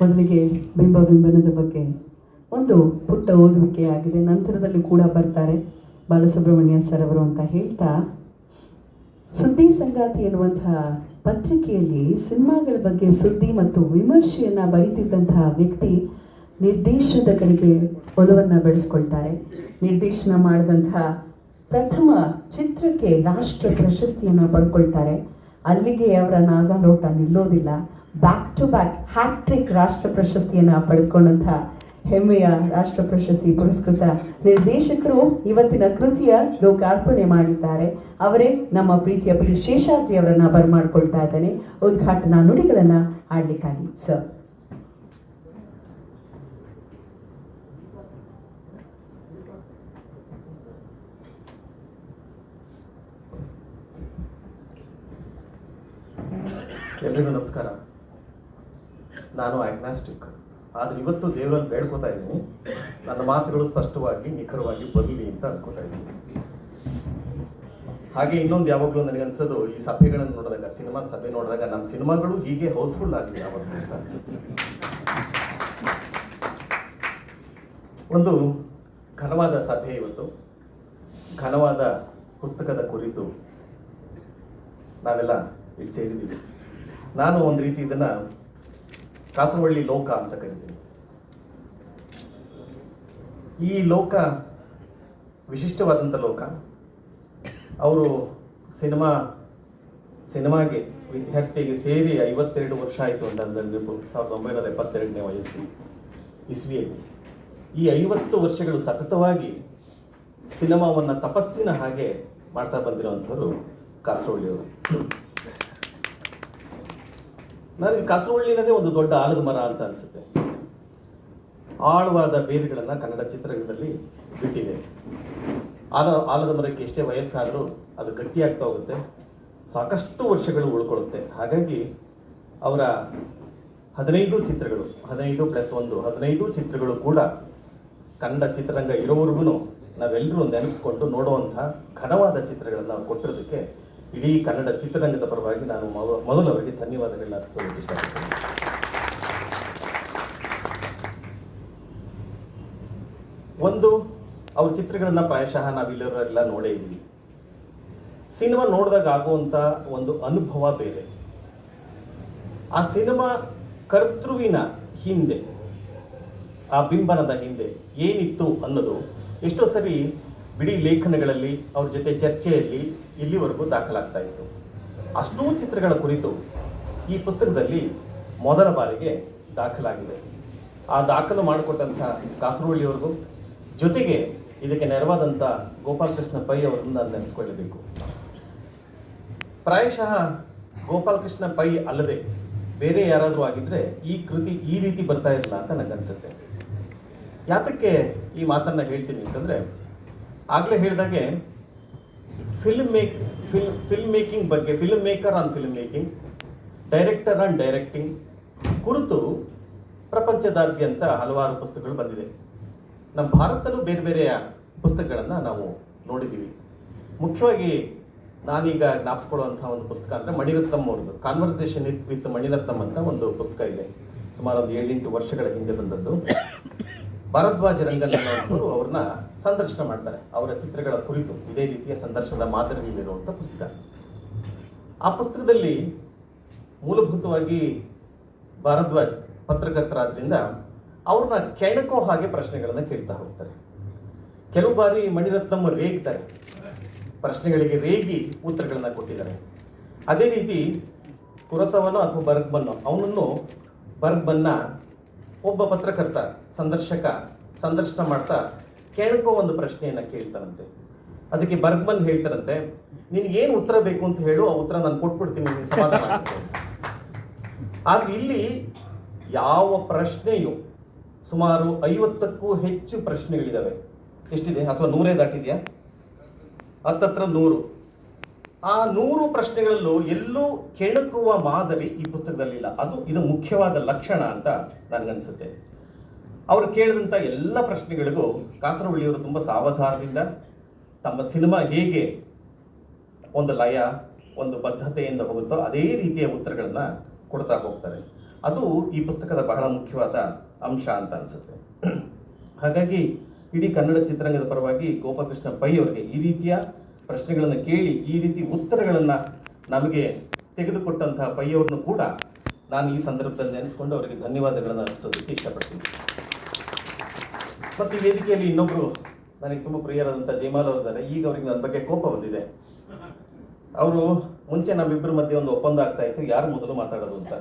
ಮೊದಲಿಗೆ ಬಿಂಬ ಬಿಂಬನದ ಬಗ್ಗೆ ಒಂದು ಪುಟ್ಟ ಓದುವಿಕೆ ಆಗಿದೆ ನಂತರದಲ್ಲಿ ಕೂಡ ಬರ್ತಾರೆ ಬಾಲಸುಬ್ರಹ್ಮಣ್ಯ ಸರ್ ಅವರು ಅಂತ ಹೇಳ್ತಾ, ಸುದ್ದಿ ಸಂಗಾತಿ ಎನ್ನುವಂತಹ ಪತ್ರಿಕೆಯಲ್ಲಿ ಸಿನಿಮಾಗಳ ಬಗ್ಗೆ ಸುದ್ದಿ ಮತ್ತು ವಿಮರ್ಶೆಯನ್ನು ಬರೀತಿದ್ದಂತಹ ವ್ಯಕ್ತಿ ನಿರ್ದೇಶನದ ಕಡೆಗೆ ಒಲವನ್ನು ಬೆಳೆಸ್ಕೊಳ್ತಾರೆ. ನಿರ್ದೇಶನ ಮಾಡಿದಂತಹ ಪ್ರಥಮ ಚಿತ್ರಕ್ಕೆ ರಾಷ್ಟ್ರ ಪ್ರಶಸ್ತಿಯನ್ನು ಪಡ್ಕೊಳ್ತಾರೆ. ಅಲ್ಲಿಗೆ ಅವರ ನಾಗಾಲೋಟ ನಿಲ್ಲೋದಿಲ್ಲ. ಬ್ಯಾಕ್ ಟು ಬ್ಯಾಕ್ ಹ್ಯಾಟ್ರಿಕ್ ರಾಷ್ಟ್ರ ಪ್ರಶಸ್ತಿಯನ್ನು ಪಡೆದುಕೊಂಡಂತಹ ಹೆಮ್ಮೆಯ ರಾಷ್ಟ್ರ ಪ್ರಶಸ್ತಿ ಪುರಸ್ಕೃತ ನಿರ್ದೇಶಕರು ಇವತ್ತಿನ ಕೃತಿಯ ಲೋಕಾರ್ಪಣೆ ಮಾಡಿದ್ದಾರೆ. ಅವರೇ ನಮ್ಮ ಪ್ರೀತಿಯ ಪಿ ಶೇಷಾದ್ರಿ ಅವರನ್ನ ಬರಮಾಡ್ಕೊಳ್ತಾ ಇದ್ದಾನೆ. ಉದ್ಘಾಟನಾ ನುಡಿಗಳನ್ನ ಆಡ್ಲಿಕ್ಕಾಗಿ ಸರ್ ಎಲ್ರಿಗೂ ನಮಸ್ಕಾರ. ನಾನು ಆಗ್ನಾಸ್ಟಿಕ್ ಆದರೆ ಇವತ್ತು ದೇವರಲ್ಲಿ ಬೇಡ್ಕೋತಾ ಇದ್ದೀನಿ. ನನ್ನ ಮಾತುಗಳು ಸ್ಪಷ್ಟವಾಗಿ, ನಿಖರವಾಗಿ ಬರಲಿ ಅಂತ ಅಂದ್ಕೋತಾ ಇದ್ದೀನಿ. ಹಾಗೆ ಇನ್ನೊಂದು ಯಾವಾಗಲೂ ನನಗೆ ಅನ್ಸೋದು, ಈ ಸಭೆಗಳನ್ನು ನೋಡಿದಾಗ, ಸಿನಿಮಾ ಸಭೆ ನೋಡಿದಾಗ ನಮ್ಮ ಸಿನಿಮಾಗಳು ಹೀಗೆ ಹೌಸ್ಫುಲ್ ಆಗಲಿ ಯಾವಾಗಲೂ ಅಂತ ಅನ್ಸುತ್ತೆ. ಒಂದು ಘನವಾದ ಸಭೆ ಇವತ್ತು. ಘನವಾದ ಪುಸ್ತಕದ ಕುರಿತು ನಾವೆಲ್ಲ ಇಲ್ಲಿ ಸೇರಿದ್ದೀವಿ. ನಾನು ಒಂದು ರೀತಿ ಇದನ್ನ ಕಾಸರವಳ್ಳಿ ಲೋಕ ಅಂತ ಕರಿತೀವಿ ಈ ಲೋಕ ವಿಶಿಷ್ಟವಾದಂಥ ಲೋಕ, ಅವರು ಸಿನಿಮಾ, ಸಿನಿಮಾಗೆ ವಿದ್ಯಾರ್ಥಿಗೆ ಸೇರಿ ಐವತ್ತೆರಡು ವರ್ಷ ಆಯಿತು ಅಂತ ನೆನಪು ಸಾವಿರದ ಒಂಬೈನೂರ ಎಪ್ಪತ್ತೆರಡನೇ ವಯಸ್ಸು ಇಸ್ವಿಯಲ್ಲಿ. ಈ ಐವತ್ತು ವರ್ಷಗಳು ಸತತವಾಗಿ ಸಿನಿಮಾವನ್ನು ತಪಸ್ಸಿನ ಹಾಗೆ ಮಾಡ್ತಾ ಬಂದಿರುವಂಥವ್ರು ಕಾಸರವಳ್ಳಿಯವರು ನನಗೆ ಕಸರುಳ್ಳಿನದೇ ಒಂದು ದೊಡ್ಡ ಆಲದ ಮರ ಅಂತ ಅನಿಸುತ್ತೆ. ಆಳವಾದ ಬೇರುಗಳನ್ನು ಕನ್ನಡ ಚಿತ್ರರಂಗದಲ್ಲಿ ಬಿಟ್ಟಿದೆ. ಆಲ, ಆಲದ ಮರಕ್ಕೆ ಎಷ್ಟೇ ವಯಸ್ಸಾದರೂ ಅದು ಗಟ್ಟಿಯಾಗ್ತಾ ಹೋಗುತ್ತೆ. ಸಾಕಷ್ಟು ವರ್ಷಗಳು ಉಳ್ಕೊಳ್ಳುತ್ತೆ. ಹಾಗಾಗಿ ಅವರ ಹದಿನೈದು ಚಿತ್ರಗಳು, ಹದಿನೈದು ಪ್ಲಸ್ ಒಂದು, ಹದಿನೈದು ಚಿತ್ರಗಳು ಕೂಡ ಕನ್ನಡ ಚಿತ್ರರಂಗ ಇರೋವರೆಗೂ ನಾವೆಲ್ಲರೂ ನೆನಪಿಸ್ಕೊಂಡು ನೋಡುವಂಥ ಘನವಾದ ಚಿತ್ರಗಳನ್ನು ಕೊಟ್ಟಿರೋದಕ್ಕೆ ಇಡೀ ಕನ್ನಡ ಚಿತ್ರರಂಗದ ಪರವಾಗಿ ನಾನು ಮೊದಲ ಮೊದಲವರಿಗೆ ಧನ್ಯವಾದಗಳನ್ನ ಅರ್ಪಿಸೋದಕ್ಕೆ ಇಷ್ಟಪಡ್ತೀನಿ. ಒಂದು, ಅವ್ರ ಚಿತ್ರಗಳನ್ನ ಪ್ರಾಯಶಃ ನಾವಿಲ್ಲರೆಲ್ಲ ನೋಡೇ ಇದ್ದೀವಿ. ಸಿನಿಮಾ ನೋಡಿದಾಗ ಆಗುವಂಥ ಒಂದು ಅನುಭವ ಬೇರೆ. ಆ ಸಿನಿಮಾ ಕರ್ತೃವಿನ ಹಿಂದೆ, ಆ ಬಿಂಬನದ ಹಿಂದೆ ಏನಿತ್ತು ಅನ್ನೋದು ಎಷ್ಟೋ ಸರಿ ಬಿಡಿ ಲೇಖನಗಳಲ್ಲಿ ಅವ್ರ ಜೊತೆ ಚರ್ಚೆಯಲ್ಲಿ ಇಲ್ಲಿವರೆಗೂ ದಾಖಲಾಗ್ತಾ ಇತ್ತು. ಅಷ್ಟೂ ಚಿತ್ರಗಳ ಕುರಿತು ಈ ಪುಸ್ತಕದಲ್ಲಿ ಮೊದಲ ಬಾರಿಗೆ ದಾಖಲಾಗಿದೆ. ಆ ದಾಖಲು ಮಾಡಿಕೊಟ್ಟಂಥ ಕಾಸರವಳ್ಳಿಯವ್ರಿಗೂ ಜೊತೆಗೆ ಇದಕ್ಕೆ ನೆರವಾದಂಥ ಗೋಪಾಲಕೃಷ್ಣ ಪೈ ಅವರನ್ನು ನಾನು ನೆನೆಸ್ಕೊಳ್ಳಬೇಕು ಪ್ರಾಯಶಃ ಗೋಪಾಲಕೃಷ್ಣ ಪೈ ಅಲ್ಲದೆ ಬೇರೆ ಯಾರಾದರೂ ಆಗಿದ್ರೆ ಈ ಕೃತಿ ಈ ರೀತಿ ಬರ್ತಾ ಇರಲಿಲ್ಲ ಅಂತ ನನಗನ್ಸುತ್ತೆ ಯಾತಕ್ಕೆ ಈ ಮಾತನ್ನು ಹೇಳ್ತೀನಿ ಅಂತಂದರೆ ಆಗಲೇ ಹೇಳಿದಾಗೆ film make film film making ಬಗ್ಗೆ film maker on film making director on directing ಕುರಿತು ಪ್ರಪಂಚದಾದ್ಯಂತ ಹಲವಾರು ಪುಸ್ತಕಗಳು ಬಂದಿದೆ. ನಮ್ಮ ಭಾರತದಲ್ಲೂ ಬೇರೆ ಬೇರೆಯ ಪುಸ್ತಕಗಳನ್ನು ನಾವು ನೋಡಿದ್ದೀವಿ. ಮುಖ್ಯವಾಗಿ ನಾನೀಗ ಜ್ಞಾಪಿಸ್ಕೊಳ್ಳುವಂಥ ಒಂದು ಪುಸ್ತಕ ಅಂದರೆ ಮಣಿರತ್ನಂ ಅವ್ರದ್ದು. ಕಾನ್ವರ್ಸೇಷನ್ ವಿತ್ ವಿತ್ ಮಣಿರತ್ನಂ ಅಂತ ಒಂದು ಪುಸ್ತಕ ಇದೆ. ಸುಮಾರು ಒಂದು ಏಳೆಂಟು ವರ್ಷಗಳ ಹಿಂದೆ ಬಂದದ್ದು. ಭರದ್ವಾಜ ರಂಗನವರು ಅವ್ರನ್ನ ಸಂದರ್ಶನ ಮಾಡ್ತಾರೆ. ಅವರ ಚಿತ್ರಗಳ ಕುರಿತು ಇದೇ ರೀತಿಯ ಸಂದರ್ಶನದ ಮಾದರಿಯಲ್ಲಿರುವಂಥ ಪುಸ್ತಕ. ಆ ಪುಸ್ತಕದಲ್ಲಿ ಮೂಲಭೂತವಾಗಿ ಭಾರದ್ವಾಜ್ ಪತ್ರಕರ್ತರಾದ್ರಿಂದ ಅವ್ರನ್ನ ಕೆಣಕೋ ಹಾಗೆ ಪ್ರಶ್ನೆಗಳನ್ನು ಕೇಳ್ತಾ ಹೋಗ್ತಾರೆ. ಕೆಲವು ಬಾರಿ ಮಣಿರತ್ನಮ್ಮ ರೇಗ್ತಾರೆ. ಪ್ರಶ್ನೆಗಳಿಗೆ ರೇಗಿ ಉತ್ತರಗಳನ್ನು ಕೊಟ್ಟಿದ್ದಾರೆ. ಅದೇ ರೀತಿ ಪುರಸವನ ಅಥವಾ ಬರ್ಗ್ಬನ್ನು ಅವನನ್ನು ಬರ್ಗ್ಮನ್ನ ಒಬ್ಬ ಪತ್ರಕರ್ತ, ಸಂದರ್ಶಕ, ಸಂದರ್ಶನ ಮಾಡ್ತಾ ಕೇಳ್ಕೋ ಒಂದು ಪ್ರಶ್ನೆಯನ್ನು ಕೇಳ್ತಾರಂತೆ ಅದಕ್ಕೆ ಬರ್ಗ್ಮನ್ ಹೇಳ್ತಾರಂತೆ ನಿನಗೇನು ಉತ್ತರ ಬೇಕು ಅಂತ ಹೇಳು, ಆ ಉತ್ತರ ನಾನು ಕೊಟ್ಬಿಡ್ತೀನಿ ನಿಮಗೆ ಸಮಾಧಾನ. ಆದ್ರೆ ಇಲ್ಲಿ ಯಾವ ಪ್ರಶ್ನೆಯು ಸುಮಾರು ಐವತ್ತಕ್ಕೂ ಹೆಚ್ಚು ಪ್ರಶ್ನೆಗಳಿದಾವೆ. ಎಷ್ಟಿದೆ? ಅಥವಾ ನೂರೇ ದಾಟಿದೆಯಾ? ಹತ್ತತ್ರ ನೂರು. ಆ ನೂರು ಪ್ರಶ್ನೆಗಳಲ್ಲೂ ಎಲ್ಲೂ ಕೆಣಕುವ ಮಾದರಿ ಈ ಪುಸ್ತಕದಲ್ಲಿಲ್ಲ ಅದು ಇದು ಮುಖ್ಯವಾದ ಲಕ್ಷಣ ಅಂತ ನನಗನ್ಸುತ್ತೆ. ಅವರು ಕೇಳಿದಂಥ ಎಲ್ಲ ಪ್ರಶ್ನೆಗಳಿಗೂ ಕಾಸರವಳ್ಳಿಯವರು ತುಂಬ ಸಾವಧಾನದಿಂದ ತಮ್ಮ ಸಿನಿಮಾ ಹೇಗೆ ಒಂದು ಲಯ, ಒಂದು ಬದ್ಧತೆಯಿಂದ ಹೋಗುತ್ತೋ ಅದೇ ರೀತಿಯ ಉತ್ತರಗಳನ್ನು ಕೊಡ್ತಾ ಹೋಗ್ತಾರೆ. ಅದು ಈ ಪುಸ್ತಕದ ಬಹಳ ಮುಖ್ಯವಾದ ಅಂಶ ಅಂತ ಅನಿಸುತ್ತೆ. ಹಾಗಾಗಿ ಇಡೀ ಕನ್ನಡ ಚಿತ್ರರಂಗದ ಪರವಾಗಿ ಗೋಪಾಲಕೃಷ್ಣ ಪೈ ಅವರಿಗೆ ಈ ರೀತಿಯ ಪ್ರಶ್ನೆಗಳನ್ನು ಕೇಳಿ ಈ ರೀತಿ ಉತ್ತರಗಳನ್ನು ನಮಗೆ ತೆಗೆದುಕೊಟ್ಟಂತಹ ಪೈಯವ್ರನ್ನು ಕೂಡ ನಾನು ಈ ಸಂದರ್ಭದಲ್ಲಿ ನೆನೆಸ್ಕೊಂಡು ಅವರಿಗೆ ಧನ್ಯವಾದಗಳನ್ನು ಅರ್ಪಿಸೋದಕ್ಕೆ ಇಷ್ಟಪಡ್ತೀನಿ. ಮತ್ತು ಈ ವೇದಿಕೆಯಲ್ಲಿ ಇನ್ನೊಬ್ಬರು ನನಗೆ ತುಂಬ ಪ್ರಿಯರಾದಂಥ ಜಯಮಾಲ್ ಅವರಿದ್ದಾರೆ. ಈಗ ಅವರಿಗೆ ನನ್ನ ಬಗ್ಗೆ ಕೋಪ ಬಂದಿದೆ. ಅವರು ಮುಂಚೆ ನಮ್ಮಿಬ್ಬರ ಮಧ್ಯೆ ಒಂದು ಒಪ್ಪಂದ ಆಗ್ತಾ ಇತ್ತು. ಯಾರು ಮೊದಲು ಮಾತಾಡೋದು ಅಂತ?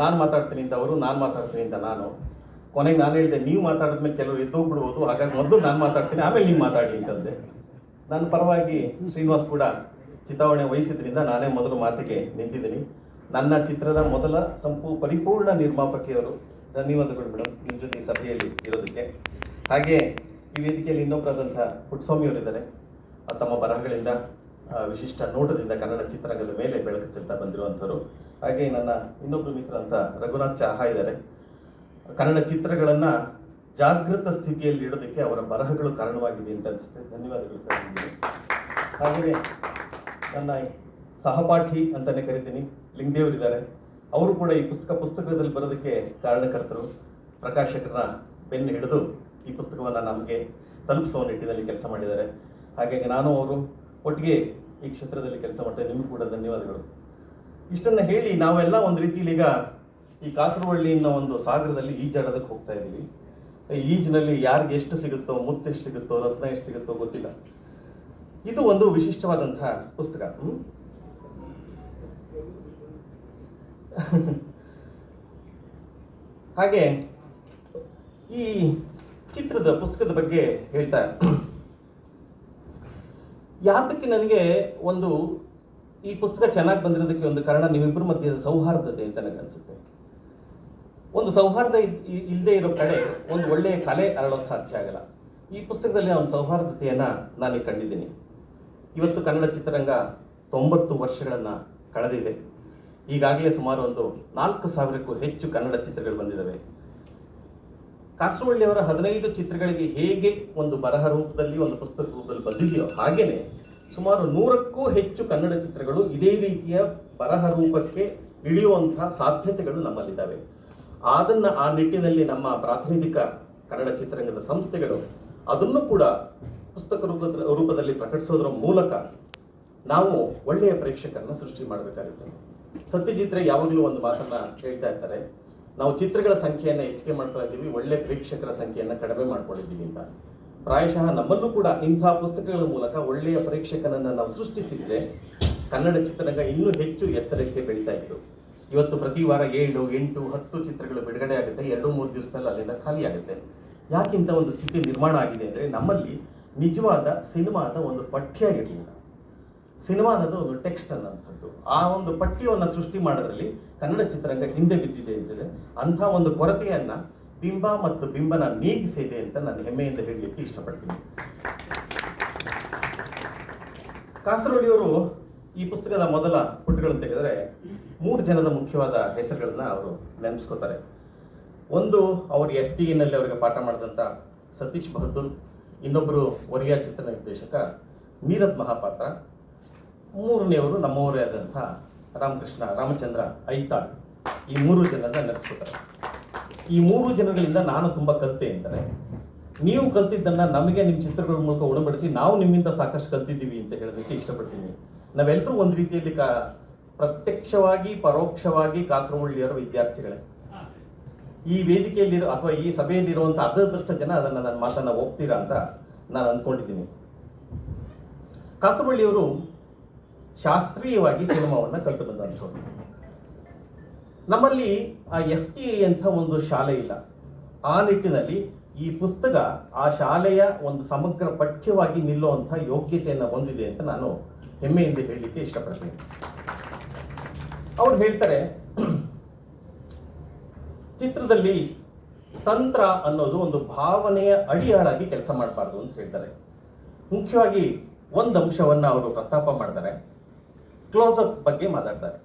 ನಾನು ಮಾತಾಡ್ತೀನಿ ಅಂತ ಅವರು, ನಾನು ಮಾತಾಡ್ತೀನಿ ಅಂತ ನಾನು. ಕೊನೆಗೆ ನಾನು ಹೇಳಿದೆ, ನೀವು ಮಾತಾಡಿದ್ಮೇಲೆ ಕೆಲವರು ಎದ್ದೋಗ್ಬಿಡ್ಬೋದು. ಹಾಗಾಗಿ ಮೊದಲು ನಾನು ಮಾತಾಡ್ತೀನಿ, ಆಮೇಲೆ ನೀವು ಮಾತಾಡಿ ಅಂತಂದೆ. ನನ್ನ ಪರವಾಗಿ ಶ್ರೀನಿವಾಸ್ ಕೂಡ ಚಿತಾವಣೆ ವಹಿಸಿದ್ರಿಂದ ನಾನೇ ಮೊದಲು ಮಾತಿಗೆ ನಿಂತಿದ್ದೀನಿ. ನನ್ನ ಚಿತ್ರದ ಮೊದಲ ಸಂಪೂ ಪರಿಪೂರ್ಣ ನಿರ್ಮಾಪಕಿಯವರು ಧನ್ಯವಾದಗಳು ಮೇಡಮ್ ನಿಮ್ಮ ಜೊತೆ ಸಭೆಯಲ್ಲಿ ಇರೋದಕ್ಕೆ. ಹಾಗೆ ಈ ವೇದಿಕೆಯಲ್ಲಿ ಇನ್ನೊಬ್ಬರಾದಂಥ ಪುಟ್ಸ್ವಾಮಿಯವರಿದ್ದಾರೆ. ತಮ್ಮ ಬರಹಗಳಿಂದ ವಿಶಿಷ್ಟ ನೋಟದಿಂದ ಕನ್ನಡ ಚಿತ್ರರಂಗದ ಮೇಲೆ ಬೆಳಕು ಚೆಲ್ತಾ ಬಂದಿರುವಂಥವ್ರು. ಹಾಗೆ ನನ್ನ ಇನ್ನೊಬ್ಬರು ಮಿತ್ರ ಅಂತ ರಘುನಾಥ್ ಚಹಾ ಇದ್ದಾರೆ. ಕನ್ನಡ ಚಿತ್ರಗಳನ್ನು ಜಾಗೃತ ಸ್ಥಿತಿಯಲ್ಲಿ ಇಡೋದಕ್ಕೆ ಅವರ ಬರಹಗಳು ಕಾರಣವಾಗಿದೆ ಅಂತ ಅನಿಸುತ್ತೆ. ಧನ್ಯವಾದಗಳು ಸರ್. ಹಾಗೆಯೇ ನನ್ನ ಸಹಪಾಠಿ ಅಂತಲೇ ಕರಿತೀನಿ. ಲಿಂಗದೇವರಿದ್ದಾರೆ. ಅವರು ಕೂಡ ಈ ಪುಸ್ತಕ ಪುಸ್ತಕದಲ್ಲಿ ಬರೋದಕ್ಕೆ ಕಾರಣಕರ್ತರು. ಪ್ರಕಾಶಕರನ್ನ ಬೆನ್ನು ಹಿಡಿದು ಈ ಪುಸ್ತಕವನ್ನು ನಮಗೆ ತಲುಪಿಸುವ ನಿಟ್ಟಿನಲ್ಲಿ ಕೆಲಸ ಮಾಡಿದ್ದಾರೆ. ಹಾಗಾಗಿ ನಾನು ಅವರು ಒಟ್ಟಿಗೆ ಈ ಕ್ಷೇತ್ರದಲ್ಲಿ ಕೆಲಸ ಮಾಡ್ತೇನೆ. ನಿಮಗೂ ಕೂಡ ಧನ್ಯವಾದಗಳು. ಇಷ್ಟನ್ನು ಹೇಳಿ ನಾವೆಲ್ಲ ಒಂದು ರೀತಿಯಲ್ಲಿ ಈಗ ಈ ಕಾಸರವಳ್ಳಿನ ಒಂದು ಸಾಗರದಲ್ಲಿ ಈಜಾಡೋದಕ್ಕೆ ಹೋಗ್ತಾ ಇದ್ದೀವಿ. ಈಜಿನಲ್ಲಿ ಯಾರಿಗೆ ಎಷ್ಟು ಸಿಗುತ್ತೋ, ಮುತ್ತು ಎಷ್ಟು ಸಿಗುತ್ತೋ, ರತ್ನ ಎಷ್ಟು ಸಿಗುತ್ತೋ ಗೊತ್ತಿಲ್ಲ. ಇದು ಒಂದು ವಿಶಿಷ್ಟವಾದಂತಹ ಪುಸ್ತಕ? ಹಾಗೆ ಈ ಚಿತ್ರದ ಪುಸ್ತಕದ ಬಗ್ಗೆ ಹೇಳ್ತಾ ಯಾತಕ್ಕೆ ನನಗೆ ಒಂದು ಈ ಪುಸ್ತಕ ಚೆನ್ನಾಗಿ ಬಂದಿರೋದಕ್ಕೆ ಒಂದು ಕಾರಣ ನಿಮ್ಮಿಬ್ಬರ ಮಧ್ಯದ ಸೌಹಾರ್ದತೆ ಅಂತ ನನಗೆ ಅನಿಸುತ್ತೆ ಒಂದು ಸೌಹಾರ್ದ ಇಲ್ಲದೆ ಇರೋ ಕಡೆ ಒಂದು ಒಳ್ಳೆಯ ಕಲೆ ಅರಳೋಕೆ ಸಾಧ್ಯ ಆಗಲ್ಲ. ಈ ಪುಸ್ತಕದಲ್ಲಿ ಅವನ ಸೌಹಾರ್ದತೆಯನ್ನು ನಾನು ಕಂಡಿದ್ದೀನಿ. ಇವತ್ತು ಕನ್ನಡ ಚಿತ್ರರಂಗ ತೊಂಬತ್ತು ವರ್ಷಗಳನ್ನು ಕಳೆದಿದೆ. ಈಗಾಗಲೇ ಸುಮಾರು ಒಂದು ನಾಲ್ಕು ಸಾವಿರಕ್ಕೂ ಹೆಚ್ಚು ಕನ್ನಡ ಚಿತ್ರಗಳು ಬಂದಿದ್ದಾವೆ ಕಾಸರವಳ್ಳಿಯವರ ಹದಿನೈದು ಚಿತ್ರಗಳಿಗೆ ಹೇಗೆ ಒಂದು ಬರಹ ರೂಪದಲ್ಲಿ, ಒಂದು ಪುಸ್ತಕ ರೂಪದಲ್ಲಿ ಬಂದಿದೆಯೋ ಹಾಗೆಯೇ ಸುಮಾರು ನೂರಕ್ಕೂ ಹೆಚ್ಚು ಕನ್ನಡ ಚಿತ್ರಗಳು ಇದೇ ರೀತಿಯ ಬರಹ ರೂಪಕ್ಕೆ ಇಳಿಯುವಂತಹ ಸಾಧ್ಯತೆಗಳು ನಮ್ಮಲ್ಲಿದ್ದಾವೆ. ಅದನ್ನು ಆ ನಿಟ್ಟಿನಲ್ಲಿ ನಮ್ಮ ಪ್ರಾತಿನಿಧಿಕ ಕನ್ನಡ ಚಿತ್ರರಂಗದ ಸಂಸ್ಥೆಗಳು ಅದನ್ನು ಕೂಡ ಪುಸ್ತಕ ರೂಪದ ರೂಪದಲ್ಲಿ ಪ್ರಕಟಿಸೋದ್ರ ಮೂಲಕ ನಾವು ಒಳ್ಳೆಯ ಪ್ರೇಕ್ಷಕರನ್ನ ಸೃಷ್ಟಿ ಮಾಡಬೇಕಾಗುತ್ತೆ. ಸತ್ಯಜಿತ್ ಯಾವಾಗಲೂ ಒಂದು ಮಾತನ್ನ ಹೇಳ್ತಾ ಇರ್ತಾರೆ, ನಾವು ಚಿತ್ರಗಳ ಸಂಖ್ಯೆಯನ್ನು ಹೆಚ್ಚಿಗೆ ಮಾಡ್ತಾ ಇದ್ದೀವಿ, ಒಳ್ಳೆ ಪ್ರೇಕ್ಷಕರ ಸಂಖ್ಯೆಯನ್ನು ಕಡಿಮೆ ಮಾಡ್ಕೊಂಡಿದ್ದೀವಿ ಅಂತ. ಪ್ರಾಯಶಃ ನಮ್ಮಲ್ಲೂ ಕೂಡ ಇಂಥ ಪುಸ್ತಕಗಳ ಮೂಲಕ ಒಳ್ಳೆಯ ಪ್ರೇಕ್ಷಕನನ್ನು ನಾವು ಸೃಷ್ಟಿಸಿದ್ರೆ ಕನ್ನಡ ಚಿತ್ರರಂಗ ಇನ್ನೂ ಹೆಚ್ಚು ಎತ್ತರಕ್ಕೆ ಬೆಳೀತಾ ಇತ್ತು. ಇವತ್ತು ಪ್ರತಿ ವಾರ ಏಳು, ಎಂಟು, ಹತ್ತು ಚಿತ್ರಗಳು ಬಿಡುಗಡೆ ಆಗುತ್ತೆ. ಎರಡು, ಮೂರು ದಿವಸದಲ್ಲಿ ಅಲ್ಲಿಂದ ಖಾಲಿ ಆಗುತ್ತೆ. ಯಾಕಿಂತ ಒಂದು ಸ್ಥಿತಿ ನಿರ್ಮಾಣ ಆಗಿದೆ ಅಂದರೆ ನಮ್ಮಲ್ಲಿ ನಿಜವಾದ ಸಿನಿಮಾದ ಒಂದು ಪಠ್ಯ ಇರಲಿಲ್ಲ. ಸಿನಿಮಾ ಅನ್ನೋದು ಒಂದು ಟೆಕ್ಸ್ಟ್ ಅನ್ನೋಂಥದ್ದು ಆ ಒಂದು ಪಠ್ಯವನ್ನು ಸೃಷ್ಟಿ ಮಾಡೋದ್ರಲ್ಲಿ ಕನ್ನಡ ಚಿತ್ರರಂಗ ಹಿಂದೆ ಬಿದ್ದಿದೆ ಅಂತಿದೆ ಅಂಥ ಒಂದು ಕೊರತೆಯನ್ನು ಬಿಂಬ ಮತ್ತು ಬಿಂಬನ ನೀಗಿಸಿದೆ ಅಂತ ನಾನು ಹೆಮ್ಮೆಯಿಂದ ಹೇಳಲಿಕ್ಕೆ ಇಷ್ಟಪಡ್ತೀನಿ. ಕಾಸರಗೋಡಿಯವರು ಈ ಪುಸ್ತಕದ ಮೊದಲ ಪುಟಗಳನ್ನು ತೆಗೆದರೆ ಮೂರು ಜನದ ಮುಖ್ಯವಾದ ಹೆಸರುಗಳನ್ನ ಅವರು ನೆನೆಸ್ಕೋತಾರೆ. ಒಂದು, ಅವರು ಎಫ್ ಟಿ ಎನಲ್ಲಿ ಅವರಿಗೆ ಪಾಠ ಮಾಡಿದಂಥ ಸತೀಶ್ ಬಹದ್ದೂರ್ ಇನ್ನೊಬ್ಬರು ಒರಿಯಾ ಚಿತ್ರ ನಿರ್ದೇಶಕ ನೀರದ್ ಮಹಾಪಾತ್ರ ಮೂರನೆಯವರು ನಮ್ಮವರೇ ಆದಂಥ ರಾಮಕೃಷ್ಣ, ರಾಮಚಂದ್ರ, ಐತಾಳ್ ಈ ಮೂರು ಜನರನ್ನ ನೆನೆಸ್ಕೋತಾರೆ. ಈ ಮೂರು ಜನಗಳಿಂದ ನಾನು ತುಂಬ ಕಲಿತೆ ಅಂತಾರೆ ನೀವು ಕಲ್ತಿದ್ದನ್ನು ನಮಗೆ ನಿಮ್ಮ ಚಿತ್ರಗಳ ಮೂಲಕ ಉಣಬಡಿಸಿ ನಾವು ನಿಮ್ಮಿಂದ ಸಾಕಷ್ಟು ಕಲ್ತಿದ್ದೀವಿ ಅಂತ ಹೇಳೋದಕ್ಕೆ ಇಷ್ಟಪಡ್ತೀನಿ. ನಾವೆಲ್ಲರೂ ಒಂದು ರೀತಿಯಲ್ಲಿ ಕಾ ಪ್ರತ್ಯಕ್ಷವಾಗಿ, ಪರೋಕ್ಷವಾಗಿ ಕಾಸರವಳ್ಳಿಯವರ ವಿದ್ಯಾರ್ಥಿಗಳೇ. ಈ ವೇದಿಕೆಯಲ್ಲಿರೋ ಅಥವಾ ಈ ಸಭೆಯಲ್ಲಿರುವಂಥ ಅರ್ಧದಷ್ಟು ಜನ ಅದನ್ನು ನನ್ನ ಮಾತನ್ನು ಒಪ್ತೀರಾ ಅಂತ ನಾನು ಅಂದ್ಕೊಂಡಿದ್ದೀನಿ. ಕಾಸರವಳ್ಳಿಯವರು ಶಾಸ್ತ್ರೀಯವಾಗಿ ಸಿನಿಮಾವನ್ನು ಕಲಿತು ಬಂದಂಥವ್ರು. ನಮ್ಮಲ್ಲಿ ಆ ಎಫ್ ಟಿ ಐ ಅಂತ ಒಂದು ಶಾಲೆ ಇಲ್ಲ. ಆ ನಿಟ್ಟಿನಲ್ಲಿ ಈ ಪುಸ್ತಕ ಆ ಶಾಲೆಯ ಒಂದು ಸಮಗ್ರ ಪಠ್ಯವಾಗಿ ನಿಲ್ಲುವಂಥ ಯೋಗ್ಯತೆಯನ್ನು ಹೊಂದಿದೆ ಅಂತ ನಾನು ಹೆಮ್ಮೆಯಿಂದ ಹೇಳಲಿಕ್ಕೆ ಇಷ್ಟಪಡ್ತೀನಿ. ಅವ್ರು ಹೇಳ್ತಾರೆ, ಚಿತ್ರದಲ್ಲಿ ತಂತ್ರ ಅನ್ನೋದು ಒಂದು ಭಾವನೆಯ ಅಡಿಯಾಳಾಗಿ ಕೆಲಸ ಮಾಡಬಾರ್ದು ಅಂತ ಹೇಳ್ತಾರೆ. ಮುಖ್ಯವಾಗಿ ಒಂದು ಅಂಶವನ್ನು ಅವರು ಪ್ರಸ್ತಾಪ ಮಾಡ್ತಾರೆ. ಕ್ಲೋಸಪ್ ಬಗ್ಗೆ ಮಾತಾಡ್ತಾರೆ.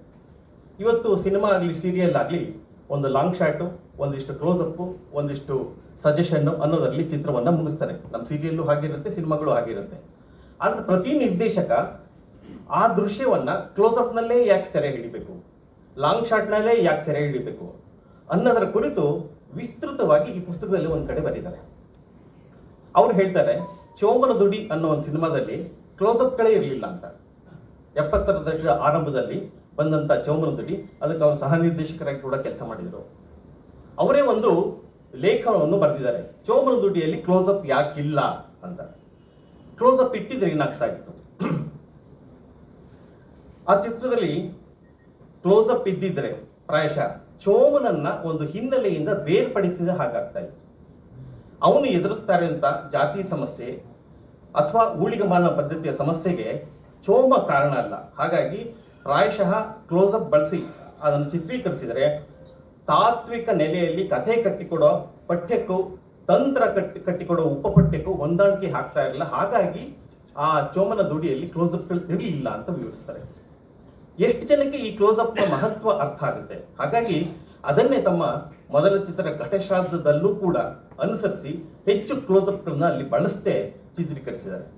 ಇವತ್ತು ಸಿನಿಮಾ ಆಗಲಿ ಸೀರಿಯಲ್ ಆಗಲಿ ಒಂದು ಲಾಂಗ್ ಶಾಟು ಒಂದಿಷ್ಟು ಕ್ಲೋಸಪ್ಪು ಒಂದಿಷ್ಟು ಸಜೆಷನ್ನು ಅನ್ನೋದರಲ್ಲಿ ಚಿತ್ರವನ್ನು ಮುಗಿಸ್ತಾರೆ. ನಮ್ಮ ಸೀರಿಯಲ್ಲು ಹಾಗಿರುತ್ತೆ ಸಿನಿಮಾಗಳು ಆಗಿರುತ್ತೆ ಆದರೆ ಪ್ರತಿ ನಿರ್ದೇಶಕ ಆ ದೃಶ್ಯವನ್ನು ಕ್ಲೋಸಪ್ನಲ್ಲೇ ಯಾಕೆ ಸೆರೆ ಹಿಡಿಬೇಕು? ಲಾಂಗ್ ಶಾಟ್ನಲ್ಲೇ ಯಾಕೆ ಸೆರೆ ಹಿಡಿಬೇಕು? ಅನ್ನೋದರ ಕುರಿತು ವಿಸ್ತೃತವಾಗಿ ಈ ಪುಸ್ತಕದಲ್ಲಿ ಒಂದು ಕಡೆ ಬರೀತಾರೆ. ಅವ್ರು ಹೇಳ್ತಾರೆ, ಚೋಮನ ದುಡಿ ಅನ್ನೋ ಒಂದು ಸಿನಿಮಾದಲ್ಲಿ ಕ್ಲೋಸಪ್ಗಳೇ ಇರಲಿಲ್ಲ ಅಂತ. ಎಪ್ಪತ್ತರ ದಶಕದ ಆರಂಭದಲ್ಲಿ ಬಂದಂಥ ಚೋಮನ ದುಡಿ, ಅದಕ್ಕೆ ಅವರು ಸಹ ನಿರ್ದೇಶಕರಾಗಿ ಕೂಡ ಕೆಲಸ ಮಾಡಿದರು. ಅವರೇ ಒಂದು ಲೇಖನವನ್ನು ಬರೆದಿದ್ದಾರೆ. ಚೋಮನ ದುಡಿಯಲ್ಲಿ ಕ್ಲೋಸಪ್ ಯಾಕಿಲ್ಲ? ಅಂತ. ಕ್ಲೋಸಪ್ ಇಟ್ಟಿದ್ರೆ ಏನಾಗ್ತಾ ಇತ್ತು? ಆ ಚಿತ್ರದಲ್ಲಿ ಕ್ಲೋಸಪ್ ಇದ್ದಿದ್ರೆ ಪ್ರಾಯಶಃ ಚೋಮನನ್ನ ಒಂದು ಹಿನ್ನೆಲೆಯಿಂದ ಬೇರ್ಪಡಿಸಿದ ಹಾಗಾಗ್ತಾ ಇತ್ತು. ಅವನು ಎದುರಿಸ್ತಾರೆ ಅಂತ ಜಾತಿ ಸಮಸ್ಯೆ ಅಥವಾ ಊಳಿಗಮಾನ ಪದ್ಧತಿಯ ಸಮಸ್ಯೆಗೆ ಚೋಮ ಕಾರಣ ಅಲ್ಲ. ಹಾಗಾಗಿ ಪ್ರಾಯಶಃ ಕ್ಲೋಸಪ್ ಬಳಸಿ ಅದನ್ನು ಚಿತ್ರೀಕರಿಸಿದರೆ ತಾತ್ವಿಕ ನೆಲೆಯಲ್ಲಿ ಕಥೆ ಕಟ್ಟಿಕೊಡೋ ಪಠ್ಯಕ್ಕೂ ತಂತ್ರ ಕಟ್ಟಿ, ಕಟ್ಟಿಕೊಡೋ ಉಪಪಠ್ಯಕ್ಕೂ ಹೊಂದಾಣಿಕೆ ಆಗ್ತಾ ಇರಲಿಲ್ಲ. ಹಾಗಾಗಿ ಆ ಚೋಮನ ದುಡಿಯಲ್ಲಿ ಕ್ಲೋಸಪ್ ಇರಲಿಲ್ಲ ಅಂತ ವಿವರಿಸ್ತಾರೆ. ಎಷ್ಟು ಜನಕ್ಕೆ ಈ ಕ್ಲೋಸಪ್ನ ಮಹತ್ವ ಅರ್ಥ ಆಗುತ್ತೆ? ಹಾಗಾಗಿ ಅದನ್ನೇ ತಮ್ಮ ಮೊದಲ ಚಿತ್ರ ಘಟಶ್ರಾದ್ದದಲ್ಲೂ ಕೂಡ ಅನುಸರಿಸಿ ಹೆಚ್ಚು ಕ್ಲೋಸಪ್ಗಳನ್ನ ಅಲ್ಲಿ ಬಳಸದೆ ಚಿತ್ರೀಕರಿಸಿದ್ದಾರೆ.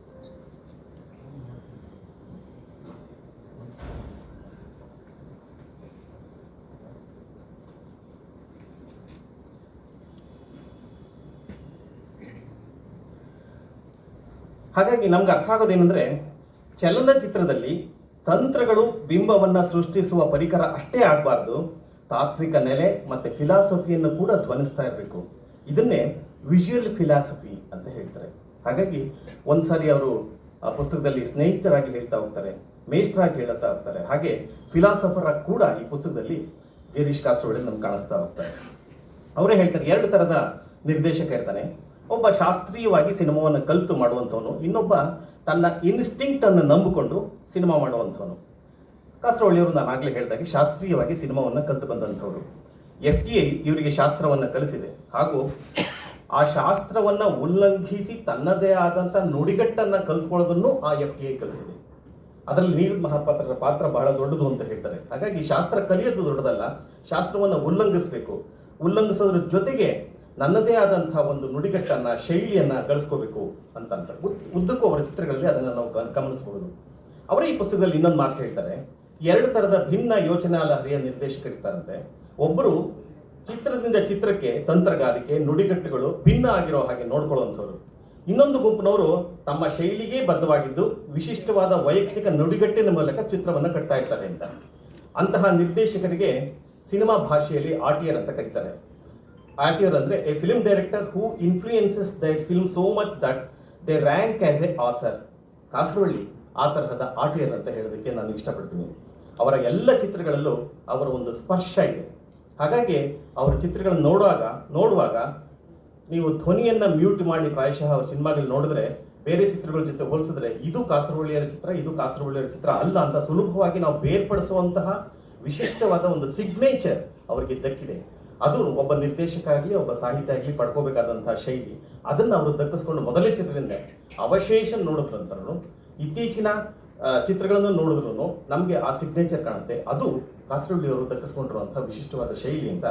ಹಾಗಾಗಿ ನಮ್ಗೆ ಅರ್ಥ ಆಗೋದೇನೆಂದ್ರೆ, ಚಲನಚಿತ್ರದಲ್ಲಿ ತಂತ್ರಗಳು ಬಿಂಬವನ್ನ ಸೃಷ್ಟಿಸುವ ಪರಿಕರ ಅಷ್ಟೇ ಆಗಬಾರ್ದು. ತಾತ್ವಿಕ ನೆಲೆ ಮತ್ತೆ ಫಿಲಾಸಫಿಯನ್ನು ಕೂಡ ಧ್ವನಿಸ್ತಾ ಇರಬೇಕು. ಇದನ್ನೇ ವಿಜುವಲ್ ಫಿಲಾಸಫಿ ಅಂತ ಹೇಳ್ತಾರೆ. ಹಾಗಾಗಿ ಒಂದ್ಸಾರಿ ಅವರು ಆ ಪುಸ್ತಕದಲ್ಲಿ ಸ್ನೇಹಿತರಾಗಿ ಹೇಳ್ತಾ ಹೋಗ್ತಾರೆ, ಮೇಷ್ಟ್ರಾಗಿ ಹೇಳ್ತಾ ಹೋಗ್ತಾರೆ. ಹಾಗೆ ಫಿಲಾಸಫರ್ ಕೂಡ ಈ ಪುಸ್ತಕದಲ್ಲಿ ಗಿರೀಶ್ ಕಾಸರೊಡೆ ನಮ್ಗೆ ಕಾಣಿಸ್ತಾ ಹೋಗ್ತಾರೆ. ಅವರೇ ಹೇಳ್ತಾರೆ, ಎರಡು ಥರದ ನಿರ್ದೇಶಕ ಇರ್ತಾನೆ. ಒಬ್ಬ ಶಾಸ್ತ್ರೀಯವಾಗಿ ಸಿನಿಮಾವನ್ನು ಕಲಿತು ಮಾಡುವಂಥವನು, ಇನ್ನೊಬ್ಬ ತನ್ನ ಇನ್ಸ್ಟಿಂಕ್ಟನ್ನು ನಂಬಿಕೊಂಡು ಸಿನಿಮಾ ಮಾಡುವಂಥವನು. ಕಾಸರವಳ್ಳಿಯವರು ನಾನು ಆಗಲೇ ಹೇಳಿದಾಗೆ ಶಾಸ್ತ್ರೀಯವಾಗಿ ಸಿನಿಮಾವನ್ನು ಕಲಿತು ಬಂದಂಥವ್ರು. ಎಫ್ ಟಿ ಐ ಇವರಿಗೆ ಶಾಸ್ತ್ರವನ್ನು ಕಲಿಸಿದೆ. ಹಾಗೂ ಆ ಶಾಸ್ತ್ರವನ್ನು ಉಲ್ಲಂಘಿಸಿ ತನ್ನದೇ ಆದಂಥ ನುಡಿಗಟ್ಟನ್ನು ಕಲಿಸ್ಕೊಳ್ಳೋದನ್ನು ಆ ಎಫ್ ಟಿ ಐ ಕಲಿಸಿದೆ. ಅದರಲ್ಲಿ ನೀರು ಮಹಾಪಾತ್ರರ ಪಾತ್ರ ಬಹಳ ದೊಡ್ಡದು ಅಂತ ಹೇಳ್ತಾರೆ. ಹಾಗಾಗಿ ಶಾಸ್ತ್ರ ಕಲಿಯೋದು ದೊಡ್ಡದಲ್ಲ, ಶಾಸ್ತ್ರವನ್ನು ಉಲ್ಲಂಘಿಸಬೇಕು. ಉಲ್ಲಂಘಿಸೋದ್ರ ಜೊತೆಗೆ ನನ್ನದೇ ಆದಂತಹ ಒಂದು ನುಡಿಗಟ್ಟನ್ನ, ಶೈಲಿಯನ್ನ ಗಳಿಸ್ಕೋಬೇಕು ಅಂತ ಅಂತ ಉದ್- ಉದ್ದಕ್ಕೂ ಅವರ ಚಿತ್ರಗಳಲ್ಲಿ ಅದನ್ನು ನಾವು ಗಮ- ಗಮನಿಸಬಹುದು ಅವರೇ ಈ ಪುಸ್ತಕದಲ್ಲಿ ಇನ್ನೊಂದು ಮಾತು ಹೇಳ್ತಾರೆ. ಎರಡು ತರದ ಭಿನ್ನ ಯೋಚನಾ ಲಹರಿಯ ನಿರ್ದೇಶಕರಿರ್ತಾರಂತೆ ಒಬ್ಬರು ಚಿತ್ರದಿಂದ ಚಿತ್ರಕ್ಕೆ ತಂತ್ರಗಾರಿಕೆ, ನುಡಿಗಟ್ಟುಗಳು ಭಿನ್ನ ಆಗಿರೋ ಹಾಗೆ ನೋಡ್ಕೊಳ್ಳುವಂಥವ್ರು. ಇನ್ನೊಂದು ಗುಂಪಿನವರು ತಮ್ಮ ಶೈಲಿಗೆ ಬದ್ಧವಾಗಿದ್ದು ವಿಶಿಷ್ಟವಾದ ವೈಯಕ್ತಿಕ ನುಡಿಗಟ್ಟಿನ ಮೂಲಕ ಚಿತ್ರವನ್ನು ಕಟ್ತಾ ಇರ್ತಾರೆ ಅಂತ. ಅಂತಹ ನಿರ್ದೇಶಕರಿಗೆ ಸಿನಿಮಾ ಭಾಷೆಯಲ್ಲಿ ಆಟಿಯರ್ ಅಂತ ಕರೀತಾರೆ. ಆಟಿಯರ್ ಅಂದ್ರೆ a film director who influences the film so much that they rank as a author Kasaravalli, ಆ ತರಹದ ಆರ್ಟಿಯರ್ ಅಂತ ಹೇಳೋದಕ್ಕೆ ನಾನು ಇಷ್ಟಪಡ್ತೀನಿ. ಅವರ ಎಲ್ಲ ಚಿತ್ರಗಳಲ್ಲೂ ಅವರ ಒಂದು ಸ್ಪರ್ಶ ಇದೆ. ಹಾಗಾಗಿ ಅವರ ಚಿತ್ರಗಳನ್ನು ನೋಡುವಾಗ ನೋಡುವಾಗ ನೀವು ಧ್ವನಿಯನ್ನು ಮ್ಯೂಟ್ ಮಾಡಿ ಪ್ರಾಯಶಃ ಅವ್ರ ಸಿನಿಮಾದಲ್ಲಿ ನೋಡಿದ್ರೆ ಬೇರೆ ಚಿತ್ರಗಳ ಜೊತೆ ಹೋಲಿಸಿದ್ರೆ ಇದು ಕಾಸರವಳ್ಳಿಯರ ಚಿತ್ರ, ಇದು ಕಾಸರವಳ್ಳಿಯರ ಚಿತ್ರ ಅಲ್ಲ ಅಂತ ಸುಲಭವಾಗಿ ನಾವು ಬೇರ್ಪಡಿಸುವಂತಹ ವಿಶಿಷ್ಟವಾದ ಒಂದು ಸಿಗ್ನೇಚರ್ ಅವರಿಗೆ ದಕ್ಕಿದೆ ಅದು ಒಬ್ಬ ನಿರ್ದೇಶಕ ಆಗಲಿ, ಒಬ್ಬ ಸಾಹಿತ್ಯ ಆಗಲಿ ಪಡ್ಕೋಬೇಕಾದಂತಹ ಶೈಲಿ. ಅದನ್ನು ಅವರು ದಕ್ಕಿಸ್ಕೊಂಡು ಮೊದಲೇ ಚಿತ್ರದಿಂದ ಅವಶೇಷ ನೋಡಿದ್ರು ಅಂತಾರು ಇತ್ತೀಚಿನ ಚಿತ್ರಗಳನ್ನು ನೋಡಿದ್ರು ನಮಗೆ ಆ ಸಿಗ್ನೇಚರ್ ಕಾಣುತ್ತೆ. ಅದು ಕಾಸರಳ್ಳಿ ಅವರು ದಕ್ಕಿಸ್ಕೊಂಡಿರುವಂತಹ ವಿಶಿಷ್ಟವಾದ ಶೈಲಿ ಅಂತ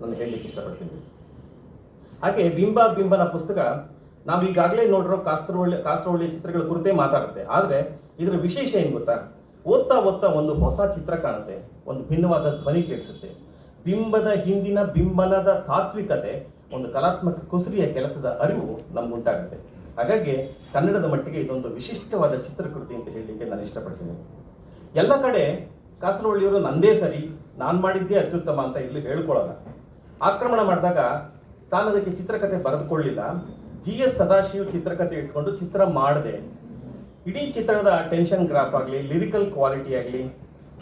ನಾನು ಹೇಳಲಿಕ್ಕೆ ಇಷ್ಟಪಡ್ತೀನಿ. ಹಾಗೆ ಬಿಂಬ ಬಿಂಬನ ಪುಸ್ತಕ ನಾವು ಈಗಾಗಲೇ ನೋಡಿರೋ ಕಾಸರವಳ್ಳಿ ಕಾಸರವಳ್ಳಿ ಚಿತ್ರಗಳ ಕುರಿತೇ ಮಾತಾಡುತ್ತೆ. ಆದರೆ ಇದರ ವಿಶೇಷ ಏನು ಗೊತ್ತಾ? ಓದ್ತಾ ಓದ್ತಾ ಒಂದು ಹೊಸ ಚಿತ್ರ ಕಾಣುತ್ತೆ. ಒಂದು ಭಿನ್ನವಾದ ಧ್ವನಿ ಕೇಳಿಸುತ್ತೆ. ಬಿಂಬದ ಹಿಂದಿನ ಬಿಂಬನದ ತಾತ್ವಿಕತೆ ಒಂದು ಕಲಾತ್ಮಕ ಕುಸುರಿಯ ಕೆಲಸದ ಅರಿವು ನಮ್ಗುಂಟಾಗುತ್ತೆ. ಹಾಗಾಗಿ ಕನ್ನಡದ ಮಟ್ಟಿಗೆ ಇದೊಂದು ವಿಶಿಷ್ಟವಾದ ಚಿತ್ರಕೃತಿ ಅಂತ ಹೇಳಲಿಕ್ಕೆ ನಾನು ಇಷ್ಟಪಡ್ತೀನಿ. ಎಲ್ಲ ಕಡೆ ಕಾಸರವಳ್ಳಿಯವರು ನಂದೇ ಸರಿ, ನಾನು ಮಾಡಿದ್ದೇ ಅತ್ಯುತ್ತಮ ಅಂತ ಇಲ್ಲಿ ಹೇಳ್ಕೊಳ್ಳಲ್ಲ. ಆಕ್ರಮಣ ಮಾಡಿದಾಗ ತಾನು ಅದಕ್ಕೆ ಚಿತ್ರಕಥೆ ಬರೆದುಕೊಳ್ಳಿಲ್ಲ ಜಿ ಎಸ್ ಸದಾಶಿವ್ ಚಿತ್ರಕಥೆ ಇಟ್ಕೊಂಡು ಚಿತ್ರ ಮಾಡಿದೆ. ಇಡೀ ಚಿತ್ರದ ಟೆನ್ಷನ್ ಗ್ರಾಫ್ ಆಗಲಿ, ಲಿರಿಕಲ್ ಕ್ವಾಲಿಟಿ ಆಗಲಿ,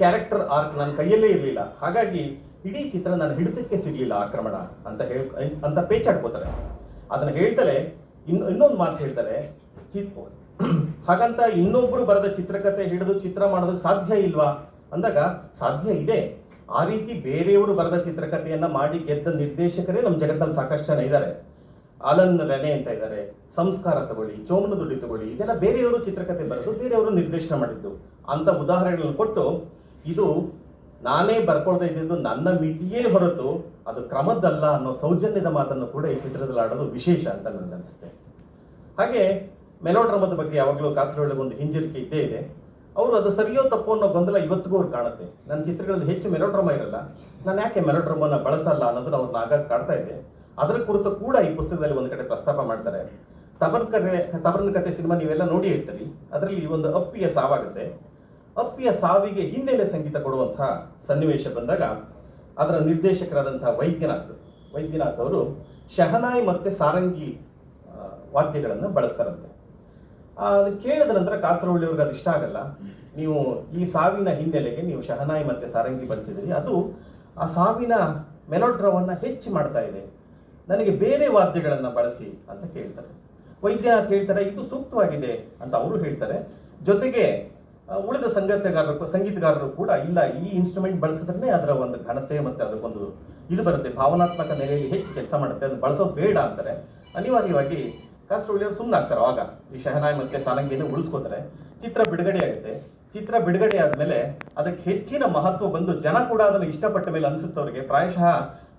ಕ್ಯಾರೆಕ್ಟರ್ ಆರ್ಕ್ ನನ್ನ ಕೈಯಲ್ಲೇ ಇರಲಿಲ್ಲ. ಹಾಗಾಗಿ ಇಡೀ ಚಿತ್ರ ನನ್ನ ಹಿಡಿತಕ್ಕೆ ಸಿಗಲಿಲ್ಲ, ಆಕ್ರಮಣ ಅಂತ ಹೇಳ್, ಅಂತ ಪೇಚಾಡ್ಕೋತಾರೆ. ಅದನ್ನು ಹೇಳ್ತಲೇ ಇನ್ನು ಇನ್ನೊಂದು ಮಾತು ಹೇಳ್ತಾರೆ ಚಿತ್ ಹಾಗಂತ ಇನ್ನೊಬ್ಬರು ಬರೆದ ಚಿತ್ರಕಥೆ ಹಿಡಿದು ಚಿತ್ರ ಮಾಡೋದಕ್ಕೆ ಸಾಧ್ಯ ಇಲ್ವಾ? ಅಂದಾಗ, ಸಾಧ್ಯ ಇದೆ. ಆ ರೀತಿ ಬೇರೆಯವರು ಬರೆದ ಚಿತ್ರಕಥೆಯನ್ನ ಮಾಡಿ ಗೆದ್ದ ನಿರ್ದೇಶಕರೇ ನಮ್ಮ ಜಗತ್ತಲ್ಲಿ ಸಾಕಷ್ಟು ಜನ ಇದ್ದಾರೆ ಅಲನ್ ರೆನೆ ಅಂತ ಇದ್ದಾರೆ ಸಂಸ್ಕಾರ ತಗೊಳ್ಳಿ, ಚೋಮನ ದುಡ್ಡಿ ತಗೊಳ್ಳಿ, ಇದೆಲ್ಲ ಬೇರೆಯವರು ಚಿತ್ರಕಥೆ ಬರೆದು ಬೇರೆಯವರು ನಿರ್ದೇಶನ ಮಾಡಿದ್ದು. ಅಂತ ಉದಾಹರಣೆಗಳನ್ನು ಕೊಟ್ಟು, ಇದು ನಾನೇ ಬರ್ಕೊಳ್ತಾ ಇದ್ದಿದ್ದು ನನ್ನ ಮಿತಿಯೇ ಹೊರತು ಅದು ಕ್ರಮದ್ದಲ್ಲ ಅನ್ನೋ ಸೌಜನ್ಯದ ಮಾತನ್ನು ಕೂಡ ಈ ಚಿತ್ರದಲ್ಲಿ ಆಡೋದು ವಿಶೇಷ ಅಂತ ನನಗನ್ಸುತ್ತೆ ಹಾಗೆ ಮೆಲೋಡ್ರಾಮದ ಬಗ್ಗೆ ಯಾವಾಗಲೂ ಕಾಸರಗೋಳಿಗೆ ಒಂದು ಹಿಂಜರಿಕೆ ಇದ್ದೇ ಇದೆ. ಅವರು ಅದು ಸರಿಯೋ ತಪ್ಪು ಅನ್ನೋ ಗೊಂದಲ ಇವತ್ತಿಗೂ ಅವ್ರು ಕಾಣುತ್ತೆ. ನನ್ನ ಚಿತ್ರಗಳಲ್ಲಿ ಹೆಚ್ಚು ಮೆಲೋಡ್ರಮ ಇರಲ್ಲ. ನಾನು ಯಾಕೆ ಮೆಲೋಡ್ರಮನ ಬಳಸಲ್ಲ ಅನ್ನೋದನ್ನು ಅವ್ರನ್ನ ಆಗಾಗ ಕಾಡ್ತಾ ಇದೆ ಅದರ ಕುರಿತು ಕೂಡ ಈ ಪುಸ್ತಕದಲ್ಲಿ ಒಂದು ಕಡೆ ಪ್ರಸ್ತಾಪ ಮಾಡ್ತಾರೆ. ತಬನ್ ಕತೆ ತಬರನ್ ಕಥೆ ಸಿನಿಮಾ ನೀವೆಲ್ಲ ನೋಡಿ ಇರ್ತೀರಿ. ಅದರಲ್ಲಿ ಒಂದು ಅಪ್ಪಿಯ ಸಾವಾಗುತ್ತೆ. ಅಪ್ಪಿಯ ಸಾವಿಗೆ ಹಿನ್ನೆಲೆ ಸಂಗೀತ ಕೊಡುವಂತಹ ಸನ್ನಿವೇಶ ಬಂದಾಗ ಅದರ ನಿರ್ದೇಶಕರಾದಂತಹ ವೈದ್ಯನಾಥ್ ವೈದ್ಯನಾಥ್ ಅವರು ಶಹನಾಯ್ ಮತ್ತೆ ಸಾರಂಗಿ ವಾದ್ಯಗಳನ್ನು ಬಳಸ್ತಾರಂತೆ. ಅದು ಕೇಳಿದ ನಂತರ ಕಾಸರವಳ್ಳಿಯವ್ರಿಗೆ ಅದು ಇಷ್ಟ ಆಗಲ್ಲ. ನೀವು ಈ ಸಾವಿನ ಹಿನ್ನೆಲೆಗೆ ನೀವು ಶಹನಾಯಿ ಮತ್ತೆ ಸಾರಂಗಿ ಬಳಸಿದಿರಿ ಅದು ಆ ಸಾವಿನ ಮೆಲೋಡ್ರವನ್ನ ಹೆಚ್ಚು ಮಾಡ್ತಾ ಇದೆ. ನನಗೆ ಬೇರೆ ವಾದ್ಯಗಳನ್ನು ಬಳಸಿ ಅಂತ ಕೇಳ್ತಾರೆ. ವೈದ್ಯನಾಥ್ ಹೇಳ್ತಾರೆ, ಇದು ಸೂಕ್ತವಾಗಿದೆ ಅಂತ ಅವರು ಹೇಳ್ತಾರೆ. ಜೊತೆಗೆ ಉಳಿದ ಸಂಗೀತಗಾರರು ಸಂಗೀತಗಾರರು ಕೂಡ ಇಲ್ಲ. ಈ ಇನ್ಸ್ಟ್ರೂಮೆಂಟ್ ಬಳಸಿದ್ರೆ ಅದರ ಒಂದು ಘನತೆ ಮತ್ತೆ ಅದಕ್ಕೊಂದು ಇದು ಬರುತ್ತೆ. ಭಾವನಾತ್ಮಕ ನೆಲೆಯಲ್ಲಿ ಹೆಚ್ಚು ಕೆಲಸ ಮಾಡುತ್ತೆ. ಅದನ್ನು ಬಳಸೋ ಬೇಡ ಅಂತಾರೆ. ಅನಿವಾರ್ಯವಾಗಿ ಕಾಸರವಳ್ಳಿಯವರು ಸುಮ್ಮನೆ ಆಗ್ತಾರೆ ಆಗ ಈ ಶಹನಾಯ್ ಮತ್ತೆ ಸಾರಂಗಿಯನ್ನು ಉಳಿಸ್ಕೋತಾರೆ. ಚಿತ್ರ ಬಿಡುಗಡೆ ಆಗುತ್ತೆ. ಚಿತ್ರ ಬಿಡುಗಡೆ ಆದಮೇಲೆ ಅದಕ್ಕೆ ಹೆಚ್ಚಿನ ಮಹತ್ವ ಬಂದು ಜನ ಕೂಡ ಅದನ್ನು ಇಷ್ಟಪಟ್ಟ ಮೇಲೆ ಅನಿಸುತ್ತವ್ರಿಗೆ ಪ್ರಾಯಶಃ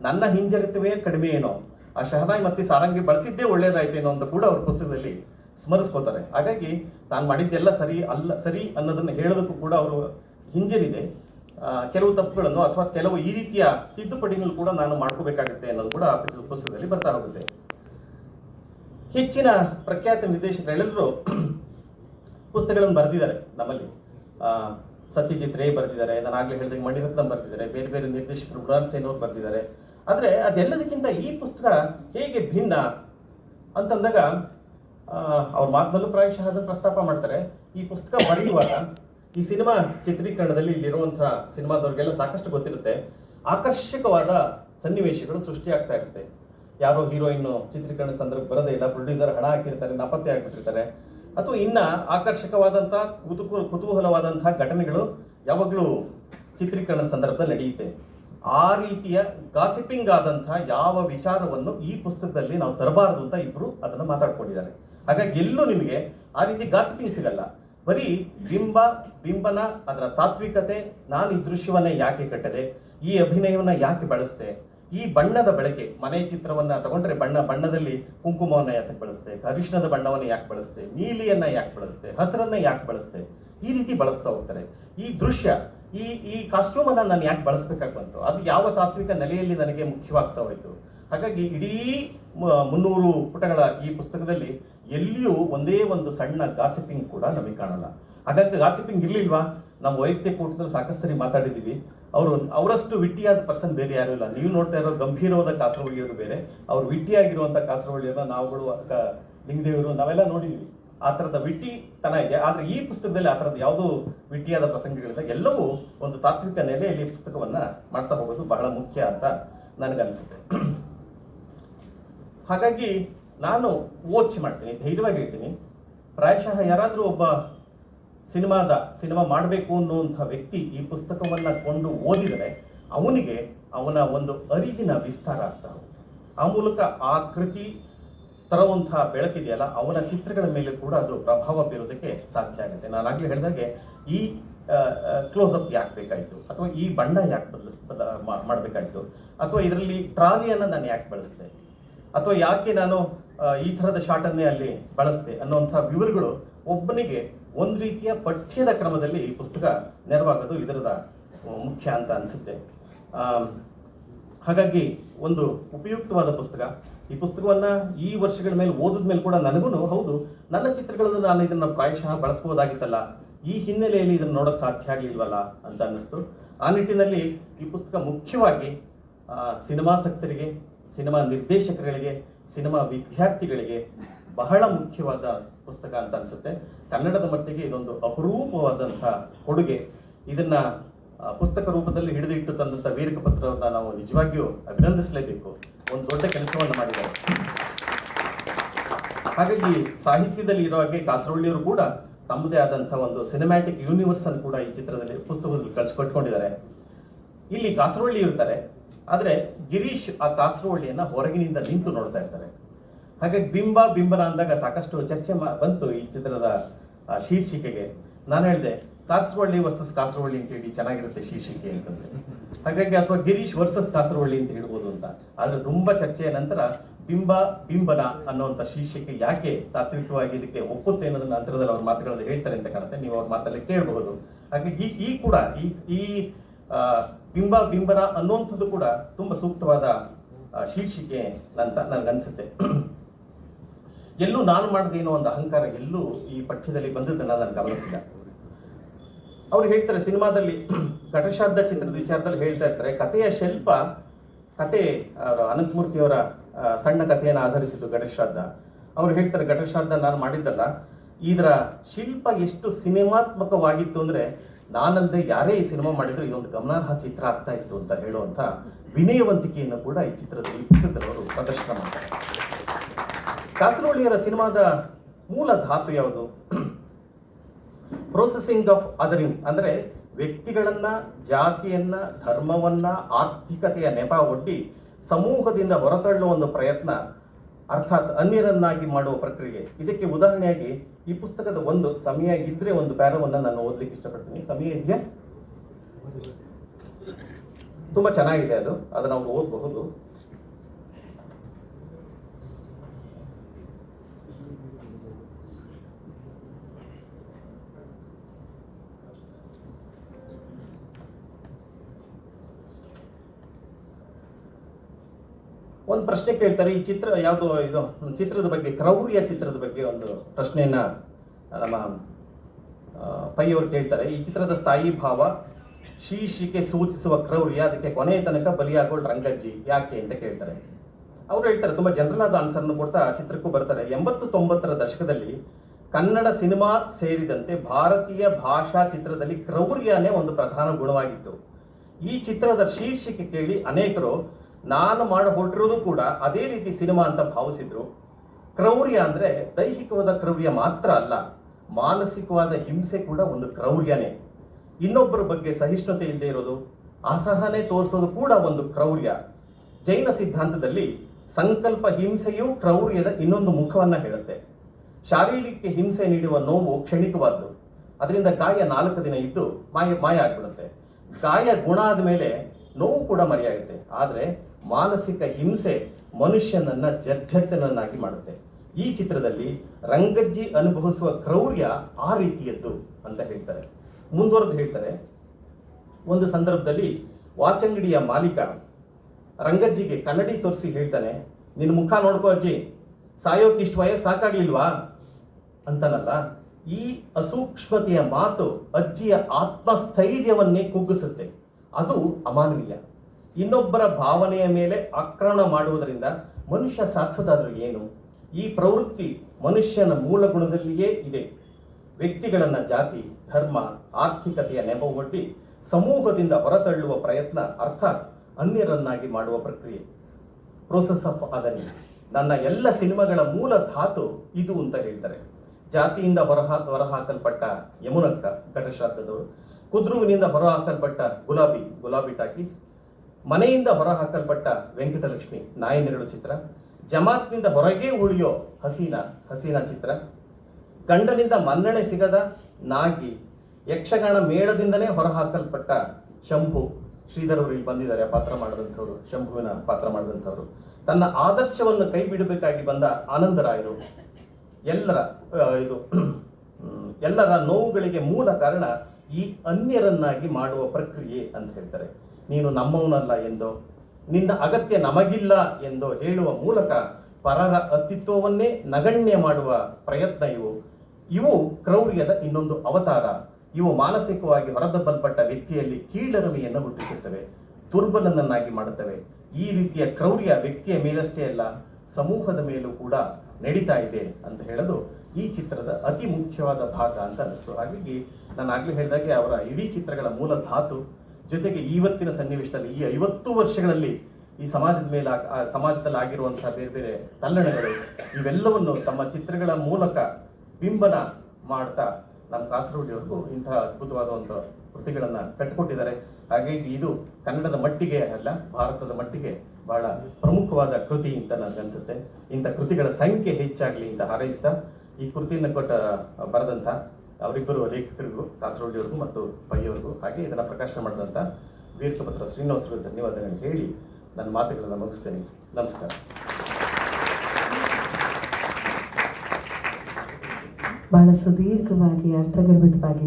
ನನ್ನ ಹಿಂಜರಿತವೇ ಕಡಿಮೆ ಏನೋ. ಆ ಶಹನಾಯ್ ಮತ್ತೆ ಸಾರಂಗಿ ಬಳಸಿದ್ದೇ ಒಳ್ಳೇದಾಯ್ತೇನೋ ಅಂತ ಕೂಡ ಅವ್ರ ಪುಸ್ತಕದಲ್ಲಿ ಸ್ಮರಿಸ್ಕೋತಾರೆ. ಹಾಗಾಗಿ ತಾನು ಮಾಡಿದ್ದೆಲ್ಲ ಸರಿ ಅಲ್ಲ, ಸರಿ ಅನ್ನೋದನ್ನು ಹೇಳೋದಕ್ಕೂ ಕೂಡ ಅವರು ಹಿಂಜರಿದೆ. ಕೆಲವು ತಪ್ಪುಗಳನ್ನು ಅಥವಾ ಕೆಲವು ಈ ರೀತಿಯ ತಿದ್ದುಪಡಿಗಳು ಕೂಡ ನಾನು ಮಾಡ್ಕೋಬೇಕಾಗುತ್ತೆ ಅನ್ನೋದು ಕೂಡ ಪುಸ್ತಕದಲ್ಲಿ ಬರ್ತಾ ಹೋಗುತ್ತೆ. ಹೆಚ್ಚಿನ ಪ್ರಖ್ಯಾತ ನಿರ್ದೇಶಕರೆಲ್ಲರೂ ಪುಸ್ತಕಗಳನ್ನು ಬರೆದಿದ್ದಾರೆ ನಮ್ಮಲ್ಲಿ. ಸತ್ಯಜಿತ್ ರೇ ಬರೆದಿದ್ದಾರೆ, ನಾನು ಆಗಲೇ ಹೇಳಿದಂಗೆ ಮಣಿರತ್ನ ಬರೆದಿದ್ದಾರೆ, ಬೇರೆ ಬೇರೆ ನಿರ್ದೇಶಕರು ಮೃಣಾಲ್ ಸೇನ್ ಅವರು ಬರೆದಿದ್ದಾರೆ. ಆದರೆ ಅದೆಲ್ಲದಕ್ಕಿಂತ ಈ ಪುಸ್ತಕ ಹೇಗೆ ಭಿನ್ನ ಅಂತಂದಾಗ ಅವ್ರ ಮಾತಿನಲ್ಲೂ ಪ್ರಾಯಶಃ ಅದನ್ನು ಪ್ರಸ್ತಾಪ ಮಾಡ್ತಾರೆ. ಈ ಪುಸ್ತಕ ಬರೆಯುವಾಗ ಈ ಸಿನಿಮಾ ಚಿತ್ರೀಕರಣದಲ್ಲಿ ಇಲ್ಲಿರುವಂತಹ ಸಿನಿಮಾದವ್ರಿಗೆಲ್ಲ ಸಾಕಷ್ಟು ಗೊತ್ತಿರುತ್ತೆ. ಆಕರ್ಷಕವಾದ ಸನ್ನಿವೇಶಗಳು ಸೃಷ್ಟಿಯಾಗ್ತಾ ಇರುತ್ತೆ. ಯಾರೋ ಹೀರೋಯಿನ್ ಚಿತ್ರೀಕರಣ ಸಂದರ್ಭ ಬರೋದೇ ಇಲ್ಲ, ಪ್ರೊಡ್ಯೂಸರ್ ಹಣ ಹಾಕಿರ್ತಾರೆ, ನಾಪತ್ತೆ ಆಗ್ಬಿಟ್ಟಿರ್ತಾರೆ. ಅಥವಾ ಇನ್ನ ಆಕರ್ಷಕವಾದಂತಹ ಕುತುಕು ಕುತೂಹಲವಾದಂತಹ ಘಟನೆಗಳು ಯಾವಾಗಲೂ ಚಿತ್ರೀಕರಣ ಸಂದರ್ಭದಲ್ಲಿ ನಡೆಯುತ್ತೆ. ಆ ರೀತಿಯ ಗಾಸಿಪಿಂಗ್ ಆದಂತಹ ಯಾವ ವಿಚಾರವನ್ನು ಈ ಪುಸ್ತಕದಲ್ಲಿ ನಾವು ತರಬಾರದು ಅಂತ ಇಬ್ಬರು ಅದನ್ನು ಮಾತಾಡ್ಕೊಂಡಿದ್ದಾರೆ. ಹಾಗಾಗಿ ಎಲ್ಲೂ ನಿಮಗೆ ಆ ರೀತಿ ಗಾಸಿಪಿಂಗ್ ಸಿಗಲ್ಲ. ಬರೀ ಬಿಂಬ, ಬಿಂಬನ ಅದರ ತಾತ್ವಿಕತೆ, ನಾನು ಈ ದೃಶ್ಯವನ್ನ ಯಾಕೆ ಕಟ್ಟದೆ, ಈ ಅಭಿನಯವನ್ನ ಯಾಕೆ ಬಳಸ್ತೆ ಈ ಬಣ್ಣದ ಬಳಕೆ, ಮನೆ ಚಿತ್ರವನ್ನ ತಗೊಂಡ್ರೆ ಬಣ್ಣ, ಬಣ್ಣದಲ್ಲಿ ಕುಂಕುಮವನ್ನ ಯಾಕೆ ಬಳಸ್ತೆ ಅರಿಶಿಣದ ಬಣ್ಣವನ್ನು ಯಾಕೆ ಬಳಸ್ತೆ ನೀಲಿಯನ್ನ ಯಾಕೆ ಬಳಸ್ತೆ ಹಸಿರನ್ನ ಯಾಕೆ ಬಳಸ್ತೆ ಈ ರೀತಿ ಬಳಸ್ತಾ ಹೋಗ್ತಾರೆ. ಈ ದೃಶ್ಯ, ಈ ಈ ಕಾಸ್ಟ್ಯೂಮ್ ನಾನು ಯಾಕೆ ಬಳಸ್ಬೇಕಾಗಿ ಬಂತು, ಅದು ಯಾವ ತಾತ್ವಿಕ ನೆಲೆಯಲ್ಲಿ ನನಗೆ ಮುಖ್ಯವಾಗ್ತಾ ಹೋಯಿತು. ಹಾಗಾಗಿ ಇಡೀ ಮುನ್ನೂರು ಪುಟಗಳ ಈ ಪುಸ್ತಕದಲ್ಲಿ ಎಲ್ಲಿಯೂ ಒಂದೇ ಒಂದು ಸಣ್ಣ ಗಾಸಿಪಿಂಗ್ ಕೂಡ ನಮಗೆ ಕಾಣಲ್ಲ. ಹಾಗಾಗಿ ಗಾಸಿಪಿಂಗ್ ಇರ್ಲಿಲ್ವಾ? ನಮ್ಮ ವೈಯಕ್ತಿಕ ಕೂಟದಲ್ಲಿ ಸಾಕಷ್ಟು ಸರಿ ಮಾತಾಡಿದ್ದೀವಿ. ಅವರು ಅವರಷ್ಟು ವಿಟ್ಟಿಯಾದ ಪರ್ಸನ್ ಬೇರೆ ಯಾರು ಇಲ್ಲ. ನೀವು ನೋಡ್ತಾ ಇರೋ ಗಂಭೀರವಾದ ಕಾಸರವಳ್ಳಿಯವರು ಬೇರೆ. ಅವ್ರು ವಿಟ್ಟಿಯಾಗಿರುವಂಥ ಕಾಸರವಳ್ಳಿಯನ್ನ ನಾವುಗಳು ಅಕ್ಕ ಲಿಂಗದೇವರು ನಾವೆಲ್ಲ ನೋಡಿದ್ವಿ ಆ ಥರದ ವಿಟ್ಟಿತನ ಇದೆ. ಆದರೆ ಈ ಪುಸ್ತಕದಲ್ಲಿ ಆ ಥರದ ಯಾವುದೂ ವಿಟ್ಟಿಯಾದ ಪ್ರಸಂಗಗಳಿಲ್ಲ. ಎಲ್ಲವೂ ಒಂದು ತಾತ್ವಿಕ ನೆಲೆಯಲ್ಲಿ ಪುಸ್ತಕವನ್ನ ಮಾಡ್ತಾ ಹೋಗೋದು ಬಹಳ ಮುಖ್ಯ ಅಂತ ನನಗನ್ಸುತ್ತೆ. ಹಾಗಾಗಿ ನಾನು ಓಚ್ ಮಾಡ್ತೀನಿ, ಧೈರ್ಯವಾಗಿ ಹೇಳ್ತೀನಿ ಪ್ರಾಯಶಃ ಯಾರಾದರೂ ಒಬ್ಬ ಸಿನಿಮಾದ, ಸಿನಿಮಾ ಮಾಡಬೇಕು ಅನ್ನುವಂಥ ವ್ಯಕ್ತಿ ಈ ಪುಸ್ತಕವನ್ನು ಕೊಂಡು ಓದಿದರೆ ಅವನಿಗೆ ಅವನ ಒಂದು ಅರಿವಿನ ವಿಸ್ತಾರ ಆಗ್ತಾ ಹೋಗುತ್ತೆ. ಆ ಮೂಲಕ ಆ ಕೃತಿ ತರುವಂತಹ ಬೆಳಕಿದೆಯಲ್ಲ, ಅವನ ಚಿತ್ರಗಳ ಮೇಲೆ ಕೂಡ ಅದು ಪ್ರಭಾವ ಬೀರೋದಕ್ಕೆ ಸಾಧ್ಯ ಆಗುತ್ತೆ. ನಾನು ಆಗಲೇ ಹೇಳಿದಾಗೆ, ಈ ಕ್ಲೋಸ್ ಅಪ್ ಯಾಕೆ ಬೇಕಾಯಿತು? ಅಥವಾ ಈ ಬಣ್ಣ ಯಾಕೆ ಬದಲ ಮಾಡಬೇಕಾಯಿತು? ಅಥವಾ ಇದರಲ್ಲಿ ಟ್ರಾಲಿಯನ್ನು ನಾನು ಯಾಕೆ ಬಳಸಿದೆ ಅಥವಾ ಯಾಕೆ ನಾನು ಈ ಥರದ ಶಾಟನ್ನೇ ಅಲ್ಲಿ ಬಳಸ್ತೆ ಅನ್ನುವಂಥ ವಿವರಗಳು ಒಬ್ಬನಿಗೆ ಒಂದು ರೀತಿಯ ಪಠ್ಯದ ಕ್ರಮದಲ್ಲಿ ಈ ಪುಸ್ತಕ ನೆರವಾಗೋದು ಇದರದ ಮುಖ್ಯ ಅಂತ ಅನಿಸುತ್ತೆ. ಹಾಗಾಗಿ ಒಂದು ಉಪಯುಕ್ತವಾದ ಪುಸ್ತಕ. ಈ ಪುಸ್ತಕವನ್ನ ಈ ವರ್ಷಗಳ ಮೇಲೆ ಓದಿದ ಮೇಲೆ ಕೂಡ ನನಗೂ ಹೌದು, ನನ್ನ ಚಿತ್ರಗಳನ್ನು ನಾನು ಇದನ್ನು ಪ್ರಾಯಶಃ ಬಳಸ್ಬೋದಾಗಿತ್ತಲ್ಲ, ಈ ಹಿನ್ನೆಲೆಯಲ್ಲಿ ಇದನ್ನು ನೋಡೋಕೆ ಸಾಧ್ಯ ಆಗಲಿಲ್ವಲ್ಲ ಅಂತ ಅನ್ನಿಸ್ತು. ಆ ನಿಟ್ಟಿನಲ್ಲಿ ಈ ಪುಸ್ತಕ ಮುಖ್ಯವಾಗಿ ಸಿನಿಮಾಸಕ್ತರಿಗೆ ಸಿನಿಮಾ ನಿರ್ದೇಶಕರುಗಳಿಗೆ ಸಿನಿಮಾ ವಿದ್ಯಾರ್ಥಿಗಳಿಗೆ ಬಹಳ ಮುಖ್ಯವಾದ ಪುಸ್ತಕ ಅಂತ ಅನ್ಸುತ್ತೆ. ಕನ್ನಡದ ಮಟ್ಟಿಗೆ ಇದೊಂದು ಅಪರೂಪವಾದಂಥ ಕೊಡುಗೆ. ಇದನ್ನ ಪುಸ್ತಕ ರೂಪದಲ್ಲಿ ಹಿಡಿದಿಟ್ಟು ತಂದಂಥ ವೀರಕ ಪತ್ರವನ್ನ ನಾವು ನಿಜವಾಗಿಯೂ ಅಭಿನಂದಿಸಲೇಬೇಕು. ಒಂದು ದೊಡ್ಡ ಕೆಲಸವನ್ನು ಮಾಡಿದ್ದಾರೆ. ಹಾಗಾಗಿ ಸಾಹಿತ್ಯದಲ್ಲಿ ಇರೋ ಹಾಗೆ ಕಾಸರಳ್ಳಿಯವರು ಕೂಡ ತಮ್ಮದೇ ಆದಂಥ ಒಂದು ಸಿನಿಮ್ಯಾಟಿಕ್ ಯೂನಿವರ್ಸ್ ಅನ್ನು ಕೂಡ ಈ ಚಿತ್ರದಲ್ಲಿ, ಪುಸ್ತಕದಲ್ಲಿ ಕಟ್ಕೊಂಡಿದ್ದಾರೆ. ಇಲ್ಲಿ ಕಾಸರೊಳ್ಳಿ ಇರ್ತಾರೆ. ಆದರೆ ಗಿರೀಶ್ ಆ ಕಾಸರವಳ್ಳಿಯನ್ನು ಹೊರಗಿನಿಂದ ನಿಂತು ನೋಡ್ತಾ ಇರ್ತಾರೆ. ಹಾಗಾಗಿ ಬಿಂಬ, ಬಿಂಬನ ಅಂದಾಗ ಸಾಕಷ್ಟು ಚರ್ಚೆ ಬಂತು ಈ ಚಿತ್ರದ ಶೀರ್ಷಿಕೆಗೆ. ನಾನು ಹೇಳಿದೆ ಕಾಸರವಳ್ಳಿ ವರ್ಸಸ್ ಕಾಸರವಳ್ಳಿ ಅಂತ ಹೇಳಿ ಚೆನ್ನಾಗಿರುತ್ತೆ ಶೀರ್ಷಿಕೆ ಅಂತಂದ್ರೆ. ಹಾಗಾಗಿ ಅಥವಾ ಗಿರೀಶ್ ವರ್ಸಸ್ ಕಾಸರವಳ್ಳಿ ಅಂತ ಹೇಳ್ಬೋದು ಅಂತ. ಆದರೆ ತುಂಬಾ ಚರ್ಚೆಯ ನಂತರ ಬಿಂಬ, ಬಿಂಬನ ಅನ್ನುವಂಥ ಶೀರ್ಷಿಕೆ ಯಾಕೆ ತಾತ್ವಿಕವಾಗಿ ಇದಕ್ಕೆ ಒಪ್ಪುತ್ತೆ ಅನ್ನೋದನ್ನ ನಂತರದಲ್ಲಿ ಅವ್ರ ಮಾತುಗಳಲ್ಲಿ ಹೇಳ್ತಾರೆ ಅಂತ ಕಾಣುತ್ತೆ. ನೀವು ಅವ್ರ ಮಾತಲ್ಲಿ ಕೇಳಬಹುದು. ಹಾಗಾಗಿ ಈ ಕೂಡ ಈ ಈ ಬಿಂಬ, ಬಿಂಬನ ಅನ್ನುವಂಥದ್ದು ಕೂಡ ತುಂಬಾ ಸೂಕ್ತವಾದ ಶೀರ್ಷಿಕೆ ಅಂತ ನನಗನ್ಸುತ್ತೆ. ಎಲ್ಲೂ ನಾನು ಮಾಡಿದೇನೋ ಒಂದು ಅಹಂಕಾರ ಎಲ್ಲೂ ಈ ಪಠ್ಯದಲ್ಲಿ ಬಂದದ್ದನ್ನ ನಾನು ಗಮನಿಸಿಲ್ಲ ಅವ್ರು ಹೇಳ್ತಾರೆ, ಸಿನಿಮಾದಲ್ಲಿ ಘಟಶಾಬ್ದ ಚಿತ್ರದ ವಿಚಾರದಲ್ಲಿ ಹೇಳ್ತಾ ಇರ್ತಾರೆ, ಕಥೆಯ ಶಿಲ್ಪ ಕತೆ ಅನಂತಮೂರ್ತಿಯವರ ಸಣ್ಣ ಕಥೆಯನ್ನು ಆಧರಿಸಿದ್ದು ಘಟಶ್ರಾದ್ದ ಅವ್ರು ಹೇಳ್ತಾರೆ ಘಟಶ್ರಾದ್ದ ನಾನು ಮಾಡಿದ್ದಲ್ಲ, ಇದರ ಶಿಲ್ಪ ಎಷ್ಟು ಸಿನಿಮಾತ್ಮಕವಾಗಿತ್ತು ಅಂದ್ರೆ ನಾನಲ್ಲದೆ ಯಾರೇ ಈ ಸಿನಿಮಾ ಮಾಡಿದ್ರು ಇದೊಂದು ಗಮನಾರ್ಹ ಚಿತ್ರ ಆಗ್ತಾ ಇತ್ತು ಅಂತ ಹೇಳುವಂತ ವಿನಯವಂತಿಕೆಯನ್ನು ಕೂಡ ಈ ಚಿತ್ರದಲ್ಲಿ ಚಿತ್ರದವರು ಪ್ರದರ್ಶನ ಮಾಡ್ತಾರೆ. ಕಾಸರವಳ್ಳಿಯರ ಸಿನಿಮಾದ ಮೂಲ ಧಾತು ಯಾವುದು? ಪ್ರೊಸೆಸಿಂಗ್ ಆಫ್ ಅದರಿಂಗ್ ಅಂದ್ರೆ ವ್ಯಕ್ತಿಗಳನ್ನ, ಜಾತಿಯನ್ನ, ಧರ್ಮವನ್ನ, ಆರ್ಥಿಕತೆಯ ನೆಪ ಒಡ್ಡಿ ಸಮೂಹದಿಂದ ಹೊರತಳ್ಳುವ ಒಂದು ಪ್ರಯತ್ನ ಅರ್ಥಾತ್ ಅನ್ಯರನ್ನಾಗಿ ಮಾಡುವ ಪ್ರಕ್ರಿಯೆ. ಇದಕ್ಕೆ ಉದಾಹರಣೆಯಾಗಿ ಈ ಪುಸ್ತಕದ ಒಂದು ಸಮಯ ಇದ್ರೆ ಒಂದು ಪ್ಯಾರವನ್ನ ನಾನು ಓದ್ಲಿಕ್ಕೆ ಇಷ್ಟಪಡ್ತೀನಿ. ಸಮಯ ಇದೆಯಾ ತುಂಬಾ ಚೆನ್ನಾಗಿದೆ ಅದು. ಅದನ್ನ ಓದಬಹುದು. ಒಂದು ಪ್ರಶ್ನೆ ಕೇಳ್ತಾರೆ, ಈ ಚಿತ್ರ ಯಾವುದು ಇದು, ಚಿತ್ರದ ಬಗ್ಗೆ, ಕ್ರೌರ್ಯ ಚಿತ್ರದ ಬಗ್ಗೆ ಒಂದು ಪ್ರಶ್ನೆಯನ್ನ ನಮ್ಮ ಪೈಯವರು ಕೇಳ್ತಾರೆ. ಈ ಚಿತ್ರದ ಸ್ಥಾಯಿ ಭಾವ ಶೀರ್ಷಿಕೆ ಸೂಚಿಸುವ ಕ್ರೌರ್ಯ, ಅದಕ್ಕೆ ಕೊನೆಯ ತನಕ ಬಲಿಯಾಗೋಳ್ ರಂಗಜ್ಜಿ, ಯಾಕೆ ಅಂತ ಕೇಳ್ತಾರೆ. ಅವರು ಹೇಳ್ತಾರೆ, ತುಂಬಾ ಜನರಲ್ ಆದ ಆನ್ಸರ್ನ ಕೊಡ್ತಾ ಚಿತ್ರಕ್ಕೂ ಬರ್ತಾರೆ. ಎಂಬತ್ತು ತೊಂಬತ್ತರ ದಶಕದಲ್ಲಿ ಕನ್ನಡ ಸಿನಿಮಾ ಸೇರಿದಂತೆ ಭಾರತೀಯ ಭಾಷಾ ಚಿತ್ರದಲ್ಲಿ ಕ್ರೌರ್ಯನೇ ಒಂದು ಪ್ರಧಾನ ಗುಣವಾಗಿತ್ತು. ಈ ಚಿತ್ರದ ಶೀರ್ಷಿಕೆ ಕೇಳಿ ಅನೇಕರು ನಾನು ಮಾಡ ಹೊರಟಿರೋದು ಕೂಡ ಅದೇ ರೀತಿ ಸಿನಿಮಾ ಅಂತ ಭಾವಿಸಿದ್ರು. ಕ್ರೌರ್ಯ ಅಂದ್ರೆ ದೈಹಿಕವಾದ ಕ್ರೌರ್ಯ ಮಾತ್ರ ಅಲ್ಲ, ಮಾನಸಿಕವಾದ ಹಿಂಸೆ ಕೂಡ ಒಂದು ಕ್ರೌರ್ಯನೇ. ಇನ್ನೊಬ್ಬರ ಬಗ್ಗೆ ಸಹಿಷ್ಣುತೆ ಇಲ್ಲದೆ ಇರೋದು, ಅಸಹನೆ ತೋರಿಸೋದು ಕೂಡ ಒಂದು ಕ್ರೌರ್ಯ. ಜೈನ ಸಿದ್ಧಾಂತದಲ್ಲಿ ಸಂಕಲ್ಪ ಹಿಂಸೆಯೂ ಕ್ರೌರ್ಯದ ಇನ್ನೊಂದು ಮುಖವನ್ನು ಹೇಳುತ್ತೆ. ಶಾರೀರಿಕ ಹಿಂಸೆ ನೀಡುವ ನೋವು ಕ್ಷಣಿಕವಾದ್ದು. ಅದರಿಂದ ಗಾಯ ನಾಲ್ಕು ದಿನ ಇದ್ದು ಮಾಯ ಮಾಯ ಆಗ್ಬಿಡುತ್ತೆ. ಗಾಯ ಗುಣ ಆದ್ಮೇಲೆ ನೋವು ಕೂಡ ಮರೆಯಾಗುತ್ತೆ. ಆದರೆ ಮಾನಸಿಕ ಹಿಂಸೆ ಮನುಷ್ಯನನ್ನ ಜರ್ಜರಿತನನ್ನಾಗಿ ಮಾಡುತ್ತೆ. ಈ ಚಿತ್ರದಲ್ಲಿ ರಂಗಜ್ಜಿ ಅನುಭವಿಸುವ ಕ್ರೌರ್ಯ ಆ ರೀತಿಯದ್ದು ಅಂತ ಹೇಳ್ತಾರೆ. ಮುಂದುವರೆದು ಹೇಳ್ತಾರೆ, ಒಂದು ಸಂದರ್ಭದಲ್ಲಿ ವಾಚಂಗಡಿಯ ಮಾಲೀಕ ರಂಗಜ್ಜಿಗೆ ಕನ್ನಡಿ ತೋರಿಸಿ ಹೇಳ್ತಾನೆ ನಿನ್ನ ಮುಖ ನೋಡ್ಕೋ ಅಜ್ಜಿ, ಸಾಯೋಕೆ ಇಷ್ಟು ವಯಸ್ಸು ಸಾಕಾಗ್ಲಿಲ್ವಾ? ಅಂತನಲ್ಲ. ಈ ಅಸೂಕ್ಷ್ಮತೆಯ ಮಾತು ಅಜ್ಜಿಯ ಆತ್ಮಸ್ಥೈರ್ಯವನ್ನೇ ಕುಗ್ಗಿಸುತ್ತೆ. ಅದು ಅಮಾನವೀಯ. ಇನ್ನೊಬ್ಬರ ಭಾವನೆಯ ಮೇಲೆ ಆಕ್ರಮಣ ಮಾಡುವುದರಿಂದ ಮನುಷ್ಯ ಸಾಧಿಸೋದಾದ್ರೂ ಏನು? ಈ ಪ್ರವೃತ್ತಿ ಮನುಷ್ಯನ ಮೂಲ ಗುಣದಲ್ಲಿಯೇ ಇದೆ. ವ್ಯಕ್ತಿಗಳನ್ನು ಜಾತಿ, ಧರ್ಮ, ಆರ್ಥಿಕತೆಯ ನೆಪವೊಡ್ಡಿ ಸಮೂಹದಿಂದ ಹೊರತಳ್ಳುವ ಪ್ರಯತ್ನ ಅರ್ಥಾತ್ ಅನ್ಯರನ್ನಾಗಿ ಮಾಡುವ ಪ್ರಕ್ರಿಯೆ. ಪ್ರೋಸೆಸ್ ಆಫ್ ಅದನಿ ನನ್ನ ಎಲ್ಲ ಸಿನಿಮಾಗಳ ಮೂಲ ಧಾತು ಇದು ಅಂತ ಹೇಳ್ತಾರೆ. ಜಾತಿಯಿಂದ ಹೊರಹಾ, ಹೊರಹಾಕಲ್ಪಟ್ಟ ಯಮುನಕ್ಕ ಘಟಶ್ರಾದ್ದದವರು ಕುದ್ರುವಿನಿಂದ ಹೊರಹಾಕಲ್ಪಟ್ಟ ಗುಲಾಬಿ ಗುಲಾಬಿ ಟಾಕೀಸ್, ಮನೆಯಿಂದ ಹೊರಹಾಕಲ್ಪಟ್ಟ ವೆಂಕಟಲಕ್ಷ್ಮಿ ನಾಯನೆರಡು ಚಿತ್ರ, ಜಮಾತ್ನಿಂದ ಹೊರಗೆ ಉಳಿಯೋ ಹಸೀನಾ ಹಸೀನಾ ಚಿತ್ರ, ಗಂಡನಿಂದ ಮನ್ನಣೆ ಸಿಗದ ನಾಗಿ, ಯಕ್ಷಗಾನ ಮೇಳದಿಂದನೇ ಹೊರಹಾಕಲ್ಪಟ್ಟ ಶಂಭು, ಶ್ರೀಧರ್ ಅವರು ಇಲ್ಲಿ ಬಂದಿದ್ದಾರೆ, ಪಾತ್ರ ಮಾಡಿದಂಥವ್ರು, ಶಂಭುವಿನ ಪಾತ್ರ ಮಾಡಿದಂಥವ್ರು. ತನ್ನ ಆದರ್ಶವನ್ನು ಕೈ ಬಿಡಬೇಕಾಗಿ ಬಂದ ಆನಂದರಾಯರು ಎಲ್ಲರ ಇದು ಎಲ್ಲರ ನೋವುಗಳಿಗೆ ಮೂಲ ಕಾರಣ ಈ ಅನ್ಯರನ್ನಾಗಿ ಮಾಡುವ ಪ್ರಕ್ರಿಯೆ ಅಂತ ಹೇಳ್ತಾರೆ. ನೀನು ನಮ್ಮವನಲ್ಲ ಎಂದು, ನಿನ್ನ ಅಗತ್ಯ ನಮಗಿಲ್ಲ ಎಂದು ಹೇಳುವ ಮೂಲಕ ಪರರ ಅಸ್ತಿತ್ವವನ್ನೇ ನಗಣ್ಯ ಮಾಡುವ ಪ್ರಯತ್ನ ಇವು. ಇವು ಕ್ರೌರ್ಯದ ಇನ್ನೊಂದು ಅವತಾರ. ಇವು ಮಾನಸಿಕವಾಗಿ ಹೊರದಬ್ಬಲ್ಪಟ್ಟ ವ್ಯಕ್ತಿಯಲ್ಲಿ ಕೀಳರಿಮೆಯನ್ನು ಹುಟ್ಟಿಸುತ್ತವೆ, ದುರ್ಬಲನನ್ನಾಗಿ ಮಾಡುತ್ತವೆ. ಈ ರೀತಿಯ ಕ್ರೌರ್ಯ ವ್ಯಕ್ತಿಯ ಮೇಲಷ್ಟೇ ಅಲ್ಲ, ಸಮೂಹದ ಮೇಲೂ ಕೂಡ ನಡೀತಾ ಇದೆ ಅಂತ ಹೇಳೋದು ಈ ಚಿತ್ರದ ಅತಿ ಮುಖ್ಯವಾದ ಭಾಗ ಅಂತ ಅನಿಸ್ತು ಹಾಗಾಗಿ ನಾನು ಆಗಲೇ ಹೇಳಿದಾಗೆ ಅವರ ಇಡೀ ಚಿತ್ರಗಳ ಮೂಲ ಧಾತು ಜೊತೆಗೆ ಇವತ್ತಿನ ಸನ್ನಿವೇಶದಲ್ಲಿ ಈ ಐವತ್ತು ವರ್ಷಗಳಲ್ಲಿ ಈ ಸಮಾಜದ ಮೇಲೆ ಸಮಾಜದಲ್ಲಿ ಆಗಿರುವಂತಹ ಬೇರೆ ಬೇರೆ ತಲ್ಲಣಗಳು ಇವೆಲ್ಲವನ್ನು ತಮ್ಮ ಚಿತ್ರಗಳ ಮೂಲಕ ಬಿಂಬನ ಮಾಡ್ತಾ ನಮ್ಮ ಕಾಸರಗೋಡಿಯವ್ರಿಗೂ ಇಂತಹ ಅದ್ಭುತವಾದ ಒಂದು ಕೃತಿಗಳನ್ನ ಕಟ್ಟಿಕೊಟ್ಟಿದ್ದಾರೆ. ಹಾಗಾಗಿ ಇದು ಕನ್ನಡದ ಮಟ್ಟಿಗೆ ಅಲ್ಲ, ಭಾರತದ ಮಟ್ಟಿಗೆ ಬಹಳ ಪ್ರಮುಖವಾದ ಕೃತಿ ಅಂತ ನನಗನ್ಸುತ್ತೆ. ಇಂಥ ಕೃತಿಗಳ ಸಂಖ್ಯೆ ಹೆಚ್ಚಾಗಲಿ ಅಂತ ಹಾರೈಸ್ತಾ ಈ ಕೃತಿಯನ್ನು ಕೊಟ್ಟ ಬರೆದಂಥ ಅವರಿಬ್ಬರು ಲೇಖಕರಿಗೂ, ಕಾಸರಗೋಡಿಯವ್ರಿಗೂ ಮತ್ತು ಪೈಯವರಿಗೂ ಹಾಗೆ ಇದನ್ನು ಪ್ರಕಾಶನ ಮಾಡಿದಂಥ ವೀರಕಪತ್ರ ಶ್ರೀನಿವಾಸರು ಧನ್ಯವಾದಗಳನ್ನು ಹೇಳಿ ನನ್ನ ಮಾತುಗಳನ್ನು ಮುಗಿಸ್ತೇನೆ. ನಮಸ್ಕಾರ. ಬಹಳ ಸುದೀರ್ಘವಾಗಿ, ಅರ್ಥಗರ್ಭಿತವಾಗಿ